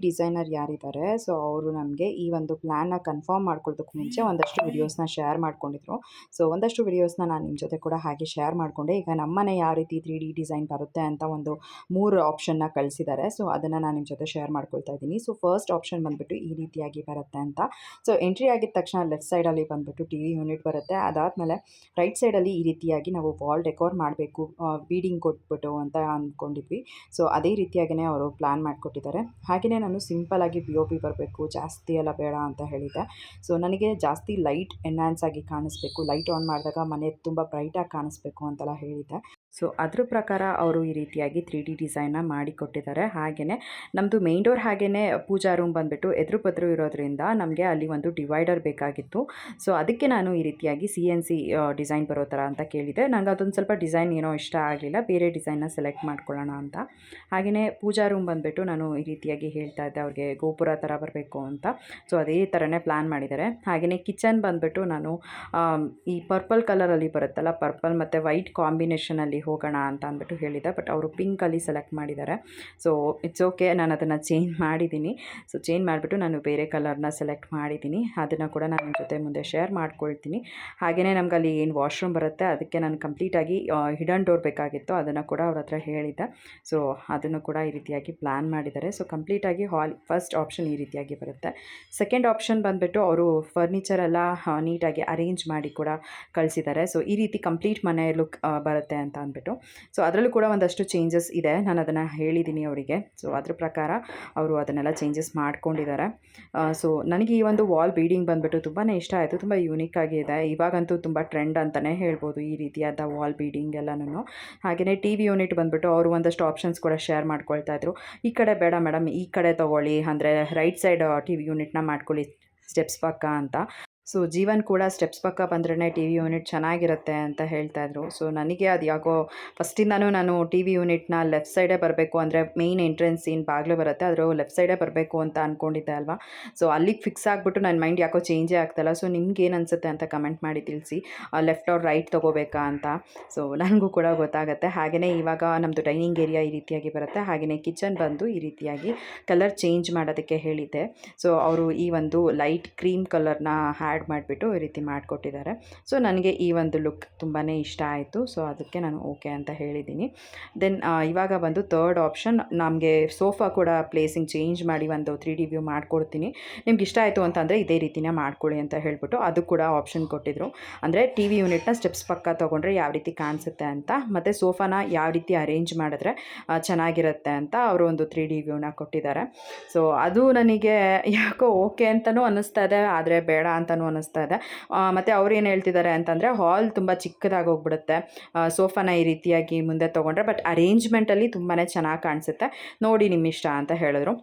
ಡಿಸೈನರ್ ಯಾರಿದ್ದಾರೆ ಸೊ ಅವರು ನಮಗೆ ಈ ಒಂದು ಪ್ಲ್ಯಾನ್ನ ಕನ್ಫರ್ಮ್ ಮಾಡ್ಕೊಳ್ಳೋದಕ್ಕೆ ಮುಂಚೆ ಒಂದಷ್ಟು ವಿಡಿಯೋಸ್ನ ಶೇರ್ ಮಾಡ್ಕೊಂಡಿದ್ರು. ಸೊ ಒಂದಷ್ಟು ವಿಡಿಯೋಸ್ನ ನಾನು ನಿಮ್ಮ ಜೊತೆ ಕೂಡ ಹಾಗೆ ಶೇರ್ ಮಾಡಿಕೊಂಡೆ. ಈಗ ನಮ್ಮನೆ ಯಾವ ರೀತಿ ತ್ರೀ ಡಿ ಡಿಸೈನ್ ಬರುತ್ತೆ ಅಂತ ಒಂದು ಮೂರು ಆಪ್ಷನ್ನ ಕಳಿಸಿದ್ದಾರೆ ಸೊ ಅದನ್ನು ನಾನು ನಿಮ್ಮ ಜೊತೆ ಶೇರ್ ಮಾಡ್ಕೊಳ್ತಾ ಇದ್ದೀನಿ. ಸೊ ಫಸ್ಟ್ ಆಪ್ಷನ್ ಬಂದುಬಿಟ್ಟು ಈ ರೀತಿಯಾಗಿ ಬರುತ್ತೆ ಅಂತ. ಸೊ ಎಂಟ್ರಿ ಆಗಿದ ತಕ್ಷಣ ಲೆಫ್ಟ್ ಸೈಡಲ್ಲಿ ಬಂದುಬಿಟ್ಟು ಟಿ ವಿ ಯೂನಿಟ್ ಬರುತ್ತೆ. ಅದಾದಮೇಲೆ ರೈಟ್ ಸೈಡಲ್ಲಿ ಈ ರೀತಿಯಾಗಿ ನಾವು ವಾಲ್ ಡೆಕೋರ್ ಮಾಡಬೇಕು ಬೀಡಿಂಗ್ ಕೊಟ್ಬಿಟ್ಟು ಅಂತ ಅಂದ್ಕೊಂಡಿದ್ವಿ ಸೊ ಅದೇ ರೀತಿಯಾಗಿಯೇ ಅವರು ಪ್ಲ್ಯಾನ್ ಮಾಡಿಕೊಟ್ಟಿದ್ದಾರೆ. ಹಾಗೆಯೇ ನಾನು ಆಗಿ ಪಿ ಓ ಪಿ ಬರಬೇಕು, ಜಾಸ್ತಿ ಎಲ್ಲ ಬೇಡ ಅಂತ ಹೇಳಿದ್ದೆ. ಸೊ ನನಗೆ ಜಾಸ್ತಿ ಲೈಟ್ ಎನ್ಹ್ಯಾನ್ಸ್ ಆಗಿ ಕಾಣಿಸ್ಬೇಕು. ಲೈಟ್ ಆನ್ ಮಾಡಿದಾಗ ಮನೆ ತುಂಬ ಬ್ರೈಟಾಗಿ ಕಾಣಿಸ್ಬೇಕು ಅಂತೆಲ್ಲ ಹೇಳಿದ್ದೆ. ಸೊ ಅದ್ರ ಪ್ರಕಾರ ಅವರು ಈ ರೀತಿಯಾಗಿ ತ್ರೀ ಡಿ ಡಿಸೈನ್ನ ಮಾಡಿಕೊಟ್ಟಿದ್ದಾರೆ ಹಾಗೆಯೇ ನಮ್ಮದು ಮೇನ್ ಡೋರ್ ಹಾಗೆಯೇ ಪೂಜಾ ರೂಮ್ ಬಂದುಬಿಟ್ಟು ಎದುರು ಬದ್ರು ಇರೋದ್ರಿಂದ ನಮಗೆ ಅಲ್ಲಿ ಒಂದು ಡಿವೈಡರ್ ಬೇಕಾಗಿತ್ತು. ಸೊ ಅದಕ್ಕೆ ನಾನು ಈ ರೀತಿಯಾಗಿ ಸಿ ಎನ್ ಸಿ ಡಿಸೈನ್ ಬರೋ ಥರ ಅಂತ ಕೇಳಿದೆ. ನನಗೆ ಅದೊಂದು ಸ್ವಲ್ಪ ಡಿಸೈನ್ ಏನೋ ಇಷ್ಟ ಆಗಲಿಲ್ಲ. ಬೇರೆ ಡಿಸೈನ್ನ ಸೆಲೆಕ್ಟ್ ಮಾಡ್ಕೊಳ್ಳೋಣ ಅಂತ. ಹಾಗೆಯೇ ಪೂಜಾ ರೂಮ್ ಬಂದುಬಿಟ್ಟು ನಾನು ಈ ರೀತಿಯಾಗಿ ಹೇಳ್ತಾ ಇದ್ದೆ, ಅವ್ರಿಗೆ ಗೋಪುರ ಥರ ಬರಬೇಕು ಅಂತ. ಸೊ ಅದೇ ಥರನೇ ಪ್ಲ್ಯಾನ್ ಮಾಡಿದ್ದಾರೆ. ಹಾಗೆಯೇ ಕಿಚನ್ ಬಂದುಬಿಟ್ಟು ನಾನು ಈ ಪರ್ಪಲ್ ಕಲರಲ್ಲಿ ಬರುತ್ತಲ್ಲ ಪರ್ಪಲ್ ಮತ್ತು ವೈಟ್ ಕಾಂಬಿನೇಷನಲ್ಲಿ ಹೋಗೋಣ ಅಂತ ಅಂದ್ಬಿಟ್ಟು ಹೇಳಿದ್ದೆ ಬಟ್ ಅವರು ಪಿಂಕಲ್ಲಿ ಸೆಲೆಕ್ಟ್ ಮಾಡಿದ್ದಾರೆ. ಸೊ ಇಟ್ಸ್ ಓಕೆ ನಾನು ಅದನ್ನು ಚೇಂಜ್ ಮಾಡಿದ್ದೀನಿ. ಸೊ ಚೇಂಜ್ ಮಾಡಿಬಿಟ್ಟು ನಾನು ಬೇರೆ ಕಲರ್ನ ಸೆಲೆಕ್ಟ್ ಮಾಡಿದ್ದೀನಿ. ಅದನ್ನು ಕೂಡ ನಾನು ನಿಮ್ಮ ಜೊತೆ ಮುಂದೆ ಶೇರ್ ಮಾಡ್ಕೊಳ್ತೀನಿ. ಹಾಗೆಯೇ ನಮ್ಗೆ ಅಲ್ಲಿ ಏನು ವಾಶ್ರೂಮ್ ಬರುತ್ತೆ, ಅದಕ್ಕೆ ನಾನು ಕಂಪ್ಲೀಟಾಗಿ ಹಿಡನ್ ಡೋರ್ ಬೇಕಾಗಿತ್ತು, ಅದನ್ನು ಕೂಡ ಅವ್ರ ಹತ್ರ ಹೇಳಿದ್ದೆ. ಸೊ ಅದನ್ನು ಕೂಡ ಈ ರೀತಿಯಾಗಿ ಪ್ಲ್ಯಾನ್ ಮಾಡಿದ್ದಾರೆ. ಸೊ ಕಂಪ್ಲೀಟಾಗಿ ಹಾಲ್ ಫಸ್ಟ್ ಆಪ್ಷನ್ ಈ ರೀತಿಯಾಗಿ ಬರುತ್ತೆ. ಸೆಕೆಂಡ್ ಆಪ್ಷನ್ ಬಂದುಬಿಟ್ಟು ಅವರು ಫರ್ನಿಚರ್ ಎಲ್ಲ ನೀಟಾಗಿ ಅರೇಂಜ್ ಮಾಡಿ ಕೂಡ ಕಳಿಸಿದ್ದಾರೆ. ಸೊ ಈ ರೀತಿ ಕಂಪ್ಲೀಟ್ ಮನೆ ಲುಕ್ ಬರುತ್ತೆ ಅಂತ ಅಂದ್ಬಿಟ್ಟು. ಸೊ ಅದರಲ್ಲೂ ಕೂಡ ಒಂದಷ್ಟು ಚೇಂಜಸ್ ಇದೆ. ನಾನು ಅದನ್ನು ಹೇಳಿದ್ದೀನಿ ಅವರಿಗೆ. ಸೊ ಅದ್ರ ಪ್ರಕಾರ ಅವರು ಅದನ್ನೆಲ್ಲ ಚೇಂಜಸ್ ಮಾಡ್ಕೊಂಡಿದ್ದಾರೆ ಸೊ ನನಗೆ ಈ ಒಂದು ವಾಲ್ ಬೀಡಿಂಗ್ ಬಂದುಬಿಟ್ಟು ತುಂಬಾ ಇಷ್ಟ ಆಯಿತು. ತುಂಬ ಯೂನಿಕ್ ಆಗಿದೆ ಇವಾಗಂತೂ ತುಂಬ ಟ್ರೆಂಡ್ ಅಂತಲೇ ಹೇಳ್ಬೋದು ಈ ರೀತಿಯಾದ ವಾಲ್ ಬೀಡಿಂಗ್ ಎಲ್ಲನೂ ಹಾಗೆಯೇ ಟಿ ವಿ ಯೂನಿಟ್ ಬಂದುಬಿಟ್ಟು ಅವರು ಒಂದಷ್ಟು ಆಪ್ಷನ್ಸ್ ಕೂಡ ಶೇರ್ ಮಾಡ್ಕೊಳ್ತಾ ಇದ್ರು. ಈ ಕಡೆ ಬೇಡ ಮೇಡಮ್ ಈ ಕಡೆ ತೊಗೊಳ್ಳಿ. ಅಂದರೆ ರೈಟ್ ಸೈಡ್ ಟಿ ವಿ ಯೂನಿಟ್ನ ಮಾಡ್ಕೊಳ್ಳಿ. ಸ್ಟೆಪ್ಸ್ ಪಕ್ಕ ಅಂತ. ಸೊ ಜೀವನ್ ಕೂಡ ಸ್ಟೆಪ್ಸ್ ಪಕ್ಕ ಬಂದ್ರೇ ಟಿ ವಿ ಯೂನಿಟ್ ಚೆನ್ನಾಗಿರುತ್ತೆ ಅಂತ ಹೇಳ್ತಾ ಇದ್ರು. ಸೊ ನನಗೆ ಅದು ಯಾಕೋ ಫಸ್ಟಿಂದನೂ ನಾನು ಟಿ ವಿ ಯೂನಿಟ್ನ ಲೆಫ್ಟ್ ಸೈಡೇ ಬರಬೇಕು ಅಂದರೆ ಮೇಯ್ನ್ ಎಂಟ್ರೆನ್ಸ್ ಏನು ಬಾಗಿಲು ಬರುತ್ತೆ, ಅದರ ಲೆಫ್ಟ್ ಸೈಡೇ ಬರಬೇಕು ಅಂತ ಅಂದ್ಕೊಂಡಿದ್ದೆ ಅಲ್ವಾ? ಸೊ ಅಲ್ಲಿಗೆ ಫಿಕ್ಸ್ ಆಗಿಬಿಟ್ಟು ನನ್ನ ಮೈಂಡ್ ಯಾಕೋ ಚೇಂಜೇ ಆಗ್ತಾಯಿಲ್ಲ ಸೊ ನಿಮ್ಗೆ ಏನು ಅನಿಸುತ್ತೆ ಅಂತ ಕಮೆಂಟ್ ಮಾಡಿ ತಿಳಿಸಿ. ಲೆಫ್ಟ್ ಅವ್ರ ರೈಟ್ ತೊಗೋಬೇಕಾ ಅಂತ. ಸೊ ನನಗೂ ಕೂಡ ಗೊತ್ತಾಗುತ್ತೆ. ಹಾಗೆಯೇ ಇವಾಗ ನಮ್ಮದು ಡೈನಿಂಗ್ ಏರಿಯಾ ಈ ರೀತಿಯಾಗಿ ಬರುತ್ತೆ. ಹಾಗೆಯೇ ಕಿಚನ್ ಬಂದು ಈ ರೀತಿಯಾಗಿ ಕಲರ್ ಚೇಂಜ್ ಮಾಡೋದಕ್ಕೆ ಹೇಳಿದ್ದೆ. ಸೊ ಅವರು ಈ ಒಂದು ಲೈಟ್ ಕ್ರೀಮ್ ಕಲರ್ನ ಆ್ಯಡ್ ಮಾಡಿಬಿಟ್ಟು ಈ ರೀತಿ ಮಾಡಿಕೊಟ್ಟಿದ್ದಾರೆ. ಸೊ, ನನಗೆ ಈ ಒಂದು ಲುಕ್ ತುಂಬಾ ಇಷ್ಟ ಆಯಿತು. ಸೊ, ಅದಕ್ಕೆ ನಾನು ಓಕೆ ಅಂತ ಹೇಳಿದ್ದೀನಿ. ದೆನ್ ಇವಾಗ ಬಂದು ತರ್ಡ್ ಆಪ್ಷನ್, ನಮಗೆ ಸೋಫಾ ಕೂಡ ಪ್ಲೇಸಿಂಗ್ ಚೇಂಜ್ ಮಾಡಿ ಒಂದು ತ್ರೀ ಡಿ ವ್ಯೂ ಮಾಡಿಕೊಡ್ತೀನಿ. ನಿಮ್ಗೆ ಇಷ್ಟ ಆಯಿತು ಅಂತಂದರೆ ಇದೇ ರೀತಿನೇ ಮಾಡ್ಕೊಳ್ಳಿ ಅಂತ ಹೇಳ್ಬಿಟ್ಟು ಅದು ಕೂಡ ಆಪ್ಷನ್ ಕೊಟ್ಟಿದ್ರು. ಅಂದರೆ ಟಿ ವಿ ಯೂನಿಟ್ನ ಸ್ಟೆಪ್ಸ್ ಪಕ್ಕ ತೊಗೊಂಡ್ರೆ ಯಾವ ರೀತಿ ಕಾಣಿಸುತ್ತೆ ಅಂತ, ಮತ್ತು ಸೋಫಾನ ಯಾವ ರೀತಿ ಅರೇಂಜ್ ಮಾಡಿದ್ರೆ ಚೆನ್ನಾಗಿರುತ್ತೆ ಅಂತ ಅವರು ಒಂದು ತ್ರೀ ಡಿ ವ್ಯೂನ ಕೊಟ್ಟಿದ್ದಾರೆ. ಸೊ, ಅದು ನನಗೆ ಯಾಕೋ ಓಕೆ ಅಂತಲೂ ಅನ್ನಿಸ್ತಾ ಇದೆ, ಆದರೆ ಬೇಡ ಅಂತಲೂ ಅನ್ನಿಸ್ತಾ ಇದೆ. ಮತ್ತು ಅವ್ರು ಏನು ಹೇಳ್ತಿದ್ದಾರೆ ಅಂತಂದರೆ, ಹಾಲ್ ತುಂಬ ಚಿಕ್ಕದಾಗಿ ಹೋಗ್ಬಿಡುತ್ತೆ. ಸೋಫಾನ ಈ ರೀತಿಯಾಗಿ ಮುಂದೆ ತೊಗೊಂಡ್ರೆ, ಬಟ್ ಅರೇಂಜ್ಮೆಂಟಲ್ಲಿ ತುಂಬಾ ಚೆನ್ನಾಗಿ ಕಾಣಿಸುತ್ತೆ. ನೋಡಿ ನಿಮ್ಮ ಇಷ್ಟ ಅಂತ ಹೇಳಿದ್ರು.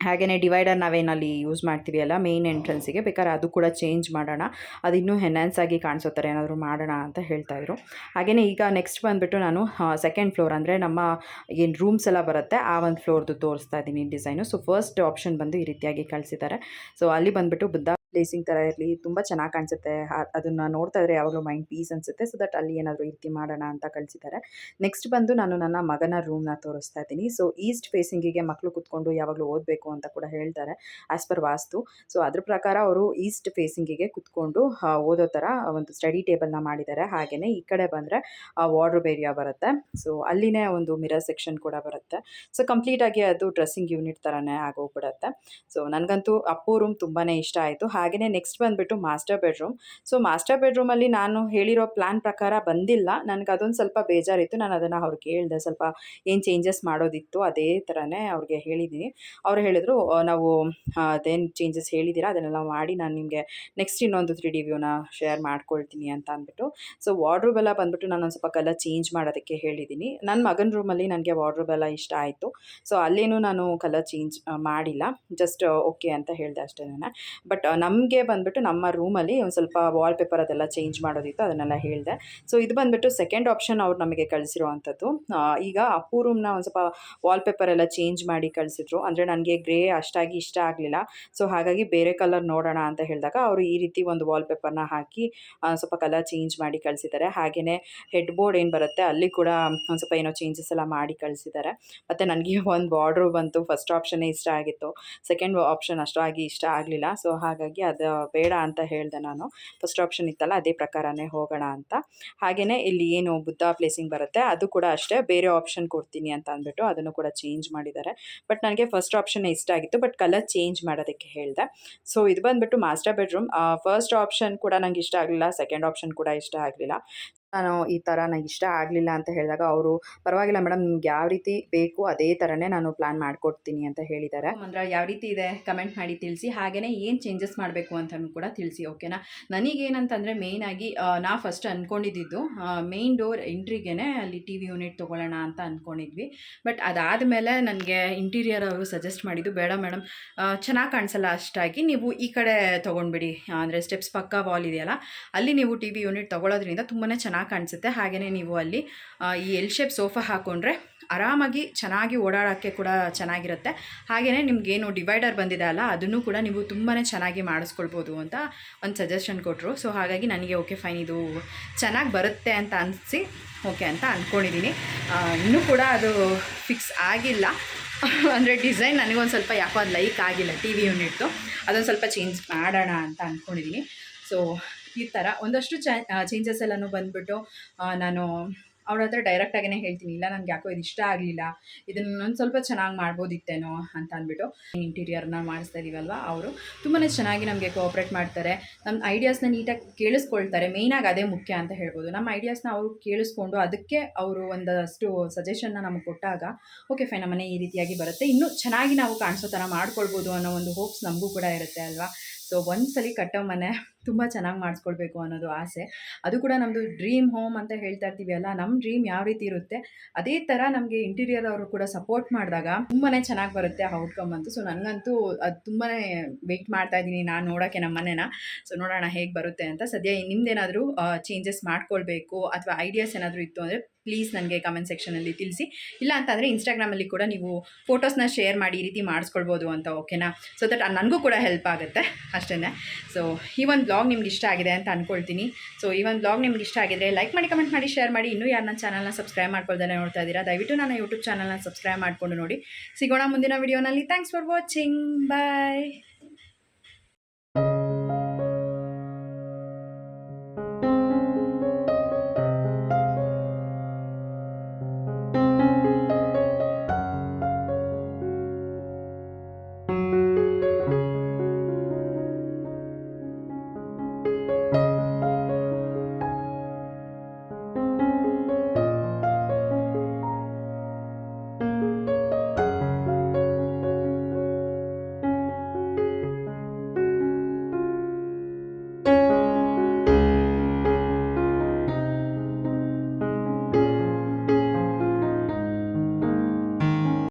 ಹಾಗೆಯೇ ಡಿವೈಡರ್ ನಾವೇನಲ್ಲಿ ಯೂಸ್ ಮಾಡ್ತೀವಿ ಅಲ್ಲ ಮೇಯ್ನ್ ಎಂಟ್ರೆನ್ಸಿಗೆ, ಬೇಕಾದ್ರೆ ಅದು ಕೂಡ ಚೇಂಜ್ ಮಾಡೋಣ. ಅದು ಇನ್ನೂ ಹೆನ್ಯಾನ್ಸ್ ಆಗಿ ಕಾಣಿಸೋ ಥರ ಏನಾದರೂ ಮಾಡೋಣ ಅಂತ ಹೇಳ್ತಾಯಿದ್ರು ಹಾಗೆಯೇ ಈಗ ನೆಕ್ಸ್ಟ್ ಬಂದುಬಿಟ್ಟು ನಾನು ಸೆಕೆಂಡ್ ಫ್ಲೋರ್ ಅಂದರೆ ನಮ್ಮ ಏನು ರೂಮ್ಸ್ ಎಲ್ಲ ಬರುತ್ತೆ, ಆ ಒಂದು ಫ್ಲೋರ್ದು ತೋರಿಸ್ತಾ ಇದ್ದೀನಿ ಡಿಸೈನು ಸೊ ಫಸ್ಟ್ ಆಪ್ಷನ್ ಬಂದು ಈ ರೀತಿಯಾಗಿ ಕಳಿಸಿದ್ದಾರೆ. ಸೊ ಅಲ್ಲಿ ಬಂದುಬಿಟ್ಟು ಬುದ್ಧ ಪ್ಲೇಸಿಂಗ್ ಥರ ಇರಲಿ, ತುಂಬ ಚೆನ್ನಾಗಿ ಕಾಣಿಸುತ್ತೆ. ಅದನ್ನು ನೋಡ್ತಾ ಇದ್ರೆ ಯಾವಾಗಲೂ ಮೈಂಡ್ ಪೀಸ್ ಅನಿಸುತ್ತೆ. ಸೊ ದಟ್ ಅಲ್ಲಿ ಏನಾದರೂ ರೀತಿ ಮಾಡೋಣ ಅಂತ ಕಳಿಸಿದ್ದಾರೆ ನೆಕ್ಸ್ಟ್ ಬಂದು ನಾನು ನನ್ನ ಮಗನ ರೂಮ್ನ ತೋರಿಸ್ತಾ ಇದ್ದೀನಿ. ಸೊ ಈಸ್ಟ್ ಫೇಸಿಂಗಿಗೆ ಮಕ್ಕಳು ಕುತ್ಕೊಂಡು ಯಾವಾಗಲೂ ಓದಬೇಕು ಅಂತ ಕೂಡ ಹೇಳ್ತಾರೆ ಆಸ್ ಪರ್ ವಾಸ್ತು. ಸೊ ಅದ್ರ ಪ್ರಕಾರ ಅವರು ಈಸ್ಟ್ ಫೇಸಿಂಗಿಗೆ ಕುತ್ಕೊಂಡು ಓದೋ ಥರ ಒಂದು ಸ್ಟಡಿ ಟೇಬಲ್ನ ಮಾಡಿದ್ದಾರೆ. ಹಾಗೆಯೇ ಈ ಕಡೆ ಬಂದರೆ ವಾರ್ಡ್ರೋಬ್ ಏರಿಯಾ ಬರುತ್ತೆ. ಸೊ ಅಲ್ಲಿನೇ ಒಂದು ಮಿರರ್ ಸೆಕ್ಷನ್ ಕೂಡ ಬರುತ್ತೆ. ಸೊ ಕಂಪ್ಲೀಟಾಗಿ ಅದು ಡ್ರೆಸ್ಸಿಂಗ್ ಯೂನಿಟ್ ಥರನೇ ಆಗೋಗ್ಬಿಡತ್ತೆ. ಸೊ ನನಗಂತೂ ಅಪ್ಪು ರೂಮ್ ತುಂಬಾ ಇಷ್ಟ ಆಯಿತು. ಹಾಗೆಯೇ ನೆಕ್ಸ್ಟ್ ಬಂದುಬಿಟ್ಟು ಮಾಸ್ಟರ್ ಬೆಡ್ರೂಮ್ ಸೊ ಮಾಸ್ಟರ್ ಬೆಡ್ರೂಮಲ್ಲಿ ನಾನು ಹೇಳಿರೋ ಪ್ಲ್ಯಾನ್ ಪ್ರಕಾರ ಬಂದಿಲ್ಲ. ನನಗೆ ಅದೊಂದು ಸ್ವಲ್ಪ ಬೇಜಾರಿತ್ತು. ನಾನು ಅದನ್ನು ಅವ್ರಿಗೆ ಹೇಳಿದೆ ಸ್ವಲ್ಪ ಏನು ಚೇಂಜಸ್ ಮಾಡೋದಿತ್ತು ಅದೇ ಥರನೇ ಅವ್ರಿಗೆ ಹೇಳಿದ್ದೀನಿ ಅವ್ರು ಹೇಳಿದ್ರು ನಾವು ಅದೇನು ಚೇಂಜಸ್ ಹೇಳಿದ್ದೀರಾ ಅದನ್ನೆಲ್ಲ ಮಾಡಿ ನಾನು ನಿಮಗೆ ನೆಕ್ಸ್ಟ್ ಇನ್ನೊಂದು ತ್ರೀ ಡಿ ವ್ಯೂನ ಶೇರ್ ಮಾಡ್ಕೊಳ್ತೀನಿ ಅಂತ ಅಂದ್ಬಿಟ್ಟು. ಸೊ ವಾರ್ಡ್ರೂಬ್ ಎಲ್ಲ ಬಂದುಬಿಟ್ಟು ನಾನು ಒಂದು ಸ್ವಲ್ಪ ಕಲರ್ ಚೇಂಜ್ ಮಾಡೋದಕ್ಕೆ ಹೇಳಿದ್ದೀನಿ ನನ್ನ ಮಗನ ರೂಮಲ್ಲಿ ನನಗೆ ವಾರ್ಡ್ರೂಬ್ ಎಲ್ಲ ಇಷ್ಟ ಆಯಿತು. ಸೊ ಅಲ್ಲೇನೂ ನಾನು ಕಲರ್ ಚೇಂಜ್ ಮಾಡಿಲ್ಲ. ಜಸ್ಟ್ ಓಕೆ ಅಂತ ಹೇಳಿದೆ ಅಷ್ಟೇ ನಾನು. ಬಟ್ ನಮಗೆ ಬಂದುಬಿಟ್ಟು ನಮ್ಮ ರೂಮಲ್ಲಿ ಒಂದು ಸ್ವಲ್ಪ ವಾಲ್ಪೇಪರ್ ಅದೆಲ್ಲ ಚೇಂಜ್ ಮಾಡೋದಿತ್ತು, ಅದನ್ನೆಲ್ಲ ಹೇಳಿದೆ. ಸೊ ಇದು ಬಂದುಬಿಟ್ಟು ಸೆಕೆಂಡ್ ಆಪ್ಷನ್ ಅವ್ರು ನಮಗೆ ಕಳಿಸಿರುವಂಥದ್ದು. ಈಗ ಅಪ್ಪು ರೂಮ್ನ ಒಂದು ಸ್ವಲ್ಪ ವಾಲ್ ಪೇಪರ್ ಎಲ್ಲ ಚೇಂಜ್ ಮಾಡಿ ಕಳಿಸಿದ್ರು. ಅಂದರೆ ನನಗೆ ಗ್ರೇ ಅಷ್ಟಾಗಿ ಇಷ್ಟ ಆಗಲಿಲ್ಲ. ಸೊ ಹಾಗಾಗಿ ಬೇರೆ ಕಲರ್ ನೋಡೋಣ ಅಂತ ಹೇಳಿದಾಗ ಅವರು ಈ ರೀತಿ ಒಂದು ವಾಲ್ ವಾಲ್ಪೇಪರ್ನ ಹಾಕಿ ಸ್ವಲ್ಪ ಕಲರ್ ಚೇಂಜ್ ಮಾಡಿ ಕಳಿಸಿದ್ದಾರೆ. ಹಾಗೆಯೇ ಹೆಡ್ ಬೋರ್ಡ್ ಏನು ಬರುತ್ತೆ, ಅಲ್ಲಿ ಕೂಡ ಒಂದು ಸ್ವಲ್ಪ ಏನೋ ಚೇಂಜಸ್ ಎಲ್ಲ ಮಾಡಿ ಕಳಿಸಿದ್ದಾರೆ. ಮತ್ತು ನನಗೆ ಒಂದು ಬಾರ್ಡ್ರು ಬಂತು ಫಸ್ಟ್ ಆಪ್ಷನ್ನೇ ಇಷ್ಟ ಆಗಿತ್ತು. ಸೆಕೆಂಡ್ ಆಪ್ಷನ್ ಅಷ್ಟಾಗಿ ಇಷ್ಟ ಆಗಲಿಲ್ಲ. ಸೊ ಹಾಗಾಗಿ ಅದು ಬೇಡ ಅಂತ ಹೇಳಿದೆ ನಾನು. ಫಸ್ಟ್ ಆಪ್ಷನ್ ಇತ್ತಲ್ಲ, ಅದೇ ಪ್ರಕಾರನೇ ಹೋಗೋಣ ಅಂತ. ಹಾಗೆಯೇ ಇಲ್ಲಿ ಏನು ಬುದ್ಧ ಪ್ಲೇಸಿಂಗ್ ಬರುತ್ತೆ, ಅದು ಕೂಡ ಅಷ್ಟೇ. ಬೇರೆ ಆಪ್ಷನ್ ಕೊಡ್ತೀನಿ ಅಂತ ಅಂದ್ಬಿಟ್ಟು ಅದನ್ನು ಕೂಡ ಚೇಂಜ್ ಮಾಡಿದ್ದಾರೆ. ಬಟ್ ನನಗೆ ಫಸ್ಟ್ ಆಪ್ಷನ್ ಇಷ್ಟ ಆಗಿತ್ತು ಬಟ್ ಕಲರ್ ಚೇಂಜ್ ಮಾಡೋದಕ್ಕೆ ಹೇಳಿದೆ. ಸೊ ಇದು ಬಂದುಬಿಟ್ಟು ಮಾಸ್ಟರ್ ಬೆಡ್ರೂಮ್ ಫಸ್ಟ್ ಆಪ್ಷನ್ ಕೂಡ ನಂಗೆ ಇಷ್ಟ ಆಗಲಿಲ್ಲ ಸೆಕೆಂಡ್ ಆಪ್ಷನ್ ಕೂಡ ಇಷ್ಟ ಆಗಲಿಲ್ಲ. ನಾನು ಈ ಥರ ನನಗೆ ಇಷ್ಟ ಆಗಲಿಲ್ಲ ಅಂತ ಹೇಳಿದಾಗ ಅವರು, ಪರವಾಗಿಲ್ಲ ಮೇಡಮ್ ನಿಮ್ಗೆ ಯಾವ ರೀತಿ ಬೇಕು ಅದೇ ಥರನೇ ನಾನು ಪ್ಲ್ಯಾನ್ ಮಾಡಿಕೊಡ್ತೀನಿ ಅಂತ ಹೇಳಿದ್ದಾರೆ ಅಂದ್ರೆ ಯಾವ ರೀತಿ ಇದೆ? ಕಮೆಂಟ್ ಮಾಡಿ ತಿಳಿಸಿ. ಹಾಗೆಯೇ ಏನು ಚೇಂಜಸ್ ಮಾಡಬೇಕು ಅಂತಲೂ ಕೂಡ ತಿಳಿಸಿ ಓಕೆನಾ ನನಗೇನಂತಂದರೆ ಮೇಯ್ನಾಗಿ ನಾ ಫಸ್ಟ್ ಅಂದ್ಕೊಂಡಿದ್ದು ಮೇಯ್ನ್ ಡೋರ್ ಎಂಟ್ರಿಗೇ ಅಲ್ಲಿ ಟಿ ವಿ ಯೂನಿಟ್ ತೊಗೊಳ್ಳೋಣ ಅಂತ ಅಂದ್ಕೊಂಡಿದ್ವಿ ಬಟ್ ಅದಾದ ಮೇಲೆ ನನಗೆ ಇಂಟೀರಿಯರ್ ಅವರು ಸಜೆಸ್ಟ್ ಮಾಡಿದ್ದು, ಬೇಡ ಮೇಡಮ್ ಚೆನ್ನಾಗಿ ಕಾಣಿಸಲ್ಲ ಅಷ್ಟಾಗಿ, ನೀವು ಈ ಕಡೆ ತೊಗೊಂಡ್ಬಿಡಿ. ಅಂದರೆ ಸ್ಟೆಪ್ಸ್ ಪಕ್ಕ ವಾಲ್ ಇದೆಯಲ್ಲ, ಅಲ್ಲಿ ನೀವು ಟಿ ವಿ ಯೂನಿಟ್ ತೊಗೊಳೋದ್ರಿಂದ ತುಂಬಾ ಚೆನ್ನಾಗಿ ಚೆನ್ನಾಗಿ ಕಾಣಿಸುತ್ತೆ. ಹಾಗೆಯೇ ನೀವು ಅಲ್ಲಿ ಈ ಎಲ್ ಶೇಪ್ ಸೋಫಾ ಹಾಕ್ಕೊಂಡ್ರೆ ಆರಾಮಾಗಿ ಚೆನ್ನಾಗಿ ಓಡಾಡೋಕ್ಕೆ ಕೂಡ ಚೆನ್ನಾಗಿರುತ್ತೆ. ಹಾಗೆಯೇ ನಿಮಗೇನು ಡಿವೈಡರ್ ಬಂದಿದೆ ಅಲ್ಲ, ಅದನ್ನು ಕೂಡ ನೀವು ತುಂಬಾ ಚೆನ್ನಾಗಿ ಮಾಡಿಸ್ಕೊಳ್ಬೋದು ಅಂತ ಒಂದು ಸಜೆಷನ್ ಕೊಟ್ಟರು ಸೊ ಹಾಗಾಗಿ ನನಗೆ ಓಕೆ ಫೈನ್ ಇದು ಚೆನ್ನಾಗಿ ಬರುತ್ತೆ ಅಂತ ಅನಿಸಿ ಓಕೆ ಅಂತ ಅಂದ್ಕೊಂಡಿದ್ದೀನಿ ಇನ್ನೂ ಕೂಡ ಅದು ಫಿಕ್ಸ್ ಆಗಿಲ್ಲ. ಅಂದರೆ ಡಿಸೈನ್ ನನಗೊಂದು ಸ್ವಲ್ಪ ಯಾಕೋ ಅದು ಲೈಕ್ ಆಗಿಲ್ಲ ಟಿ ವಿ ಯೂನಿಟ್ಟು ಅದೊಂದು ಸ್ವಲ್ಪ ಚೇಂಜ್ ಮಾಡೋಣ ಅಂತ ಅಂದ್ಕೊಂಡಿದ್ದೀನಿ ಸೊ ಈ ಥರ ಒಂದಷ್ಟು ಚೇಂಜಸ್ ಎಲ್ಲನೂ ಬಂದ್ಬಿಟ್ಟು ನಾನು ಅವ್ರ ಹತ್ರ ಡೈರೆಕ್ಟಾಗೇ ಹೇಳ್ತೀನಿ. ಇಲ್ಲ, ನನಗೆ ಯಾಕೋ ಇದು ಇಷ್ಟ ಆಗಲಿಲ್ಲ. ಇದನ್ನ ಒಂದು ಸ್ವಲ್ಪ ಚೆನ್ನಾಗಿ ಮಾಡ್ಬೋದಿತ್ತೇನೋ ಅಂತ ಅಂದ್ಬಿಟ್ಟು ಇಂಟೀರಿಯರ್ನ ಮಾಡಿಸ್ತಾ ಇದೀವಲ್ವ ಅವರು. ತುಂಬಾ ಚೆನ್ನಾಗಿ ನಮಗೆ ಕೋಆಪ್ರೇಟ್ ಮಾಡ್ತಾರೆ. ನಮ್ಮ ಐಡಿಯಾಸ್ನ ನೀಟಾಗಿ ಕೇಳಿಸ್ಕೊಳ್ತಾರೆ. ಮೇಯ್ನಾಗಿ ಅದೇ ಮುಖ್ಯ ಅಂತ ಹೇಳ್ಬೋದು. ನಮ್ಮ ಐಡಿಯಾಸ್ನ ಅವರು ಕೇಳಿಸ್ಕೊಂಡು ಅದಕ್ಕೆ ಅವರು ಒಂದಷ್ಟು ಸಜೆಷನ್ನ ನಮಗೆ ಕೊಟ್ಟಾಗ ಓಕೆ ಫೈನ್ ನಮ್ಮನೆ ಈ ರೀತಿಯಾಗಿ ಬರುತ್ತೆ. ಇನ್ನೂ ಚೆನ್ನಾಗಿ ನಾವು ಕಾಣಿಸೋ ಥರ ಮಾಡ್ಕೊಳ್ಬೋದು ಅನ್ನೋ ಒಂದು ಹೋಪ್ಸ್ ನಮಗೂ ಕೂಡ ಇರುತ್ತೆ ಅಲ್ವಾ? ಸೊ ಒಂದ್ಸಲಿ ಕಟ್ಟೋ ಮನೆ ತುಂಬ ಚೆನ್ನಾಗಿ ಮಾಡಿಸ್ಕೊಳ್ಬೇಕು ಅನ್ನೋದು ಆಸೆ. ಅದು ಕೂಡ ನಮ್ಮದು ಡ್ರೀಮ್ ಹೋಮ್ ಅಂತ ಹೇಳ್ತಾ ಇರ್ತೀವಿ ಅಲ್ಲ ನಮ್ಮ ಡ್ರೀಮ್ ಯಾವ ರೀತಿ ಇರುತ್ತೆ? ಅದೇ ಥರ ನಮಗೆ ಇಂಟೀರಿಯರ್ ಅವರು ಕೂಡ ಸಪೋರ್ಟ್ ಮಾಡಿದಾಗ ತುಂಬಾ ಚೆನ್ನಾಗಿ ಬರುತ್ತೆ ಔಟ್ಕಮ್ ಅಂತೂ. ಸೊ, ನನಗಂತೂ ಅದು ತುಂಬಾ ವೆಯ್ಟ್ ಮಾಡ್ತಾ ಇದ್ದೀನಿ ನಾನು ನೋಡೋಕ್ಕೆ ನಮ್ಮ ಮನೇನ. ಸೊ, ನೋಡೋಣ ಹೇಗೆ ಬರುತ್ತೆ ಅಂತ. ಸದ್ಯ ನಿಮ್ದೇನಾದರೂ ಚೇಂಜಸ್ ಮಾಡ್ಕೊಳ್ಬೇಕು ಅಥವಾ ಐಡಿಯಾಸ್ ಏನಾದರೂ ಇತ್ತು ಅಂದರೆ ಪ್ಲೀಸ್ ನನಗೆ ಕಮೆಂಟ್ ಸೆಕ್ಷನಲ್ಲಿ ತಿಳಿಸಿ. ಇಲ್ಲ ಅಂತಂದರೆ ಇನ್ಸ್ಟಾಗ್ರಾಮಲ್ಲಿ ಕೂಡ ನೀವು ಫೋಟೋಸ್ನ ಶೇರ್ ಮಾಡಿ ಈ ರೀತಿ ಮಾಡಿಸ್ಕೊಳ್ಬೋದು ಅಂತ ಓಕೆನಾ ಸೊ ದಟ್ ನನಗೂ ಕೂಡ ಹೆಲ್ಪ್ ಆಗುತ್ತೆ ಅಷ್ಟೇ ಸೊ ಈ ಒಂದು ಬ್ಲಾಗ್ ನಿಮ್ಗೆ ಇಷ್ಟ ಆಗಿದೆ ಅಂತ ಅನ್ಕೊಳ್ತೀನಿ. ಸೊ ಈ ಒಂದು ಬ್ಲಾಗ್ ನಿಮ್ಗೆ ಇಷ್ಟ ಆಗಿದ್ರೆ ಲೈಕ್ ಮಾಡಿ ಕಮೆಂಟ್ ಮಾಡಿ ಶೇರ್ ಮಾಡಿ. ಇನ್ನೂ ಯಾರು ನನ್ನ ಚಾನಲ್ನ ಸಬ್ಸ್ಕ್ರೈಬ್ ಮಾಡ್ಕೊಳ್ದೇ ನೋಡ್ತಾ ಇದ್ದೀರಾ, ದಯವಿಟ್ಟು ನನ್ನ ಯೂಟ್ಯೂಬ್ ಚಾನಲ್ನ ಸಬ್ಸ್ಕ್ರೈಬ್ ಮಾಡಿಕೊಂಡು ನೋಡಿ. ಸಿಗೋಣ ಮುಂದಿನ ವೀಡಿಯೋನಲ್ಲಿ ಥ್ಯಾಂಕ್ಸ್ ಫಾರ್ ವಾಚಿಂಗ್ ಬಾಯ್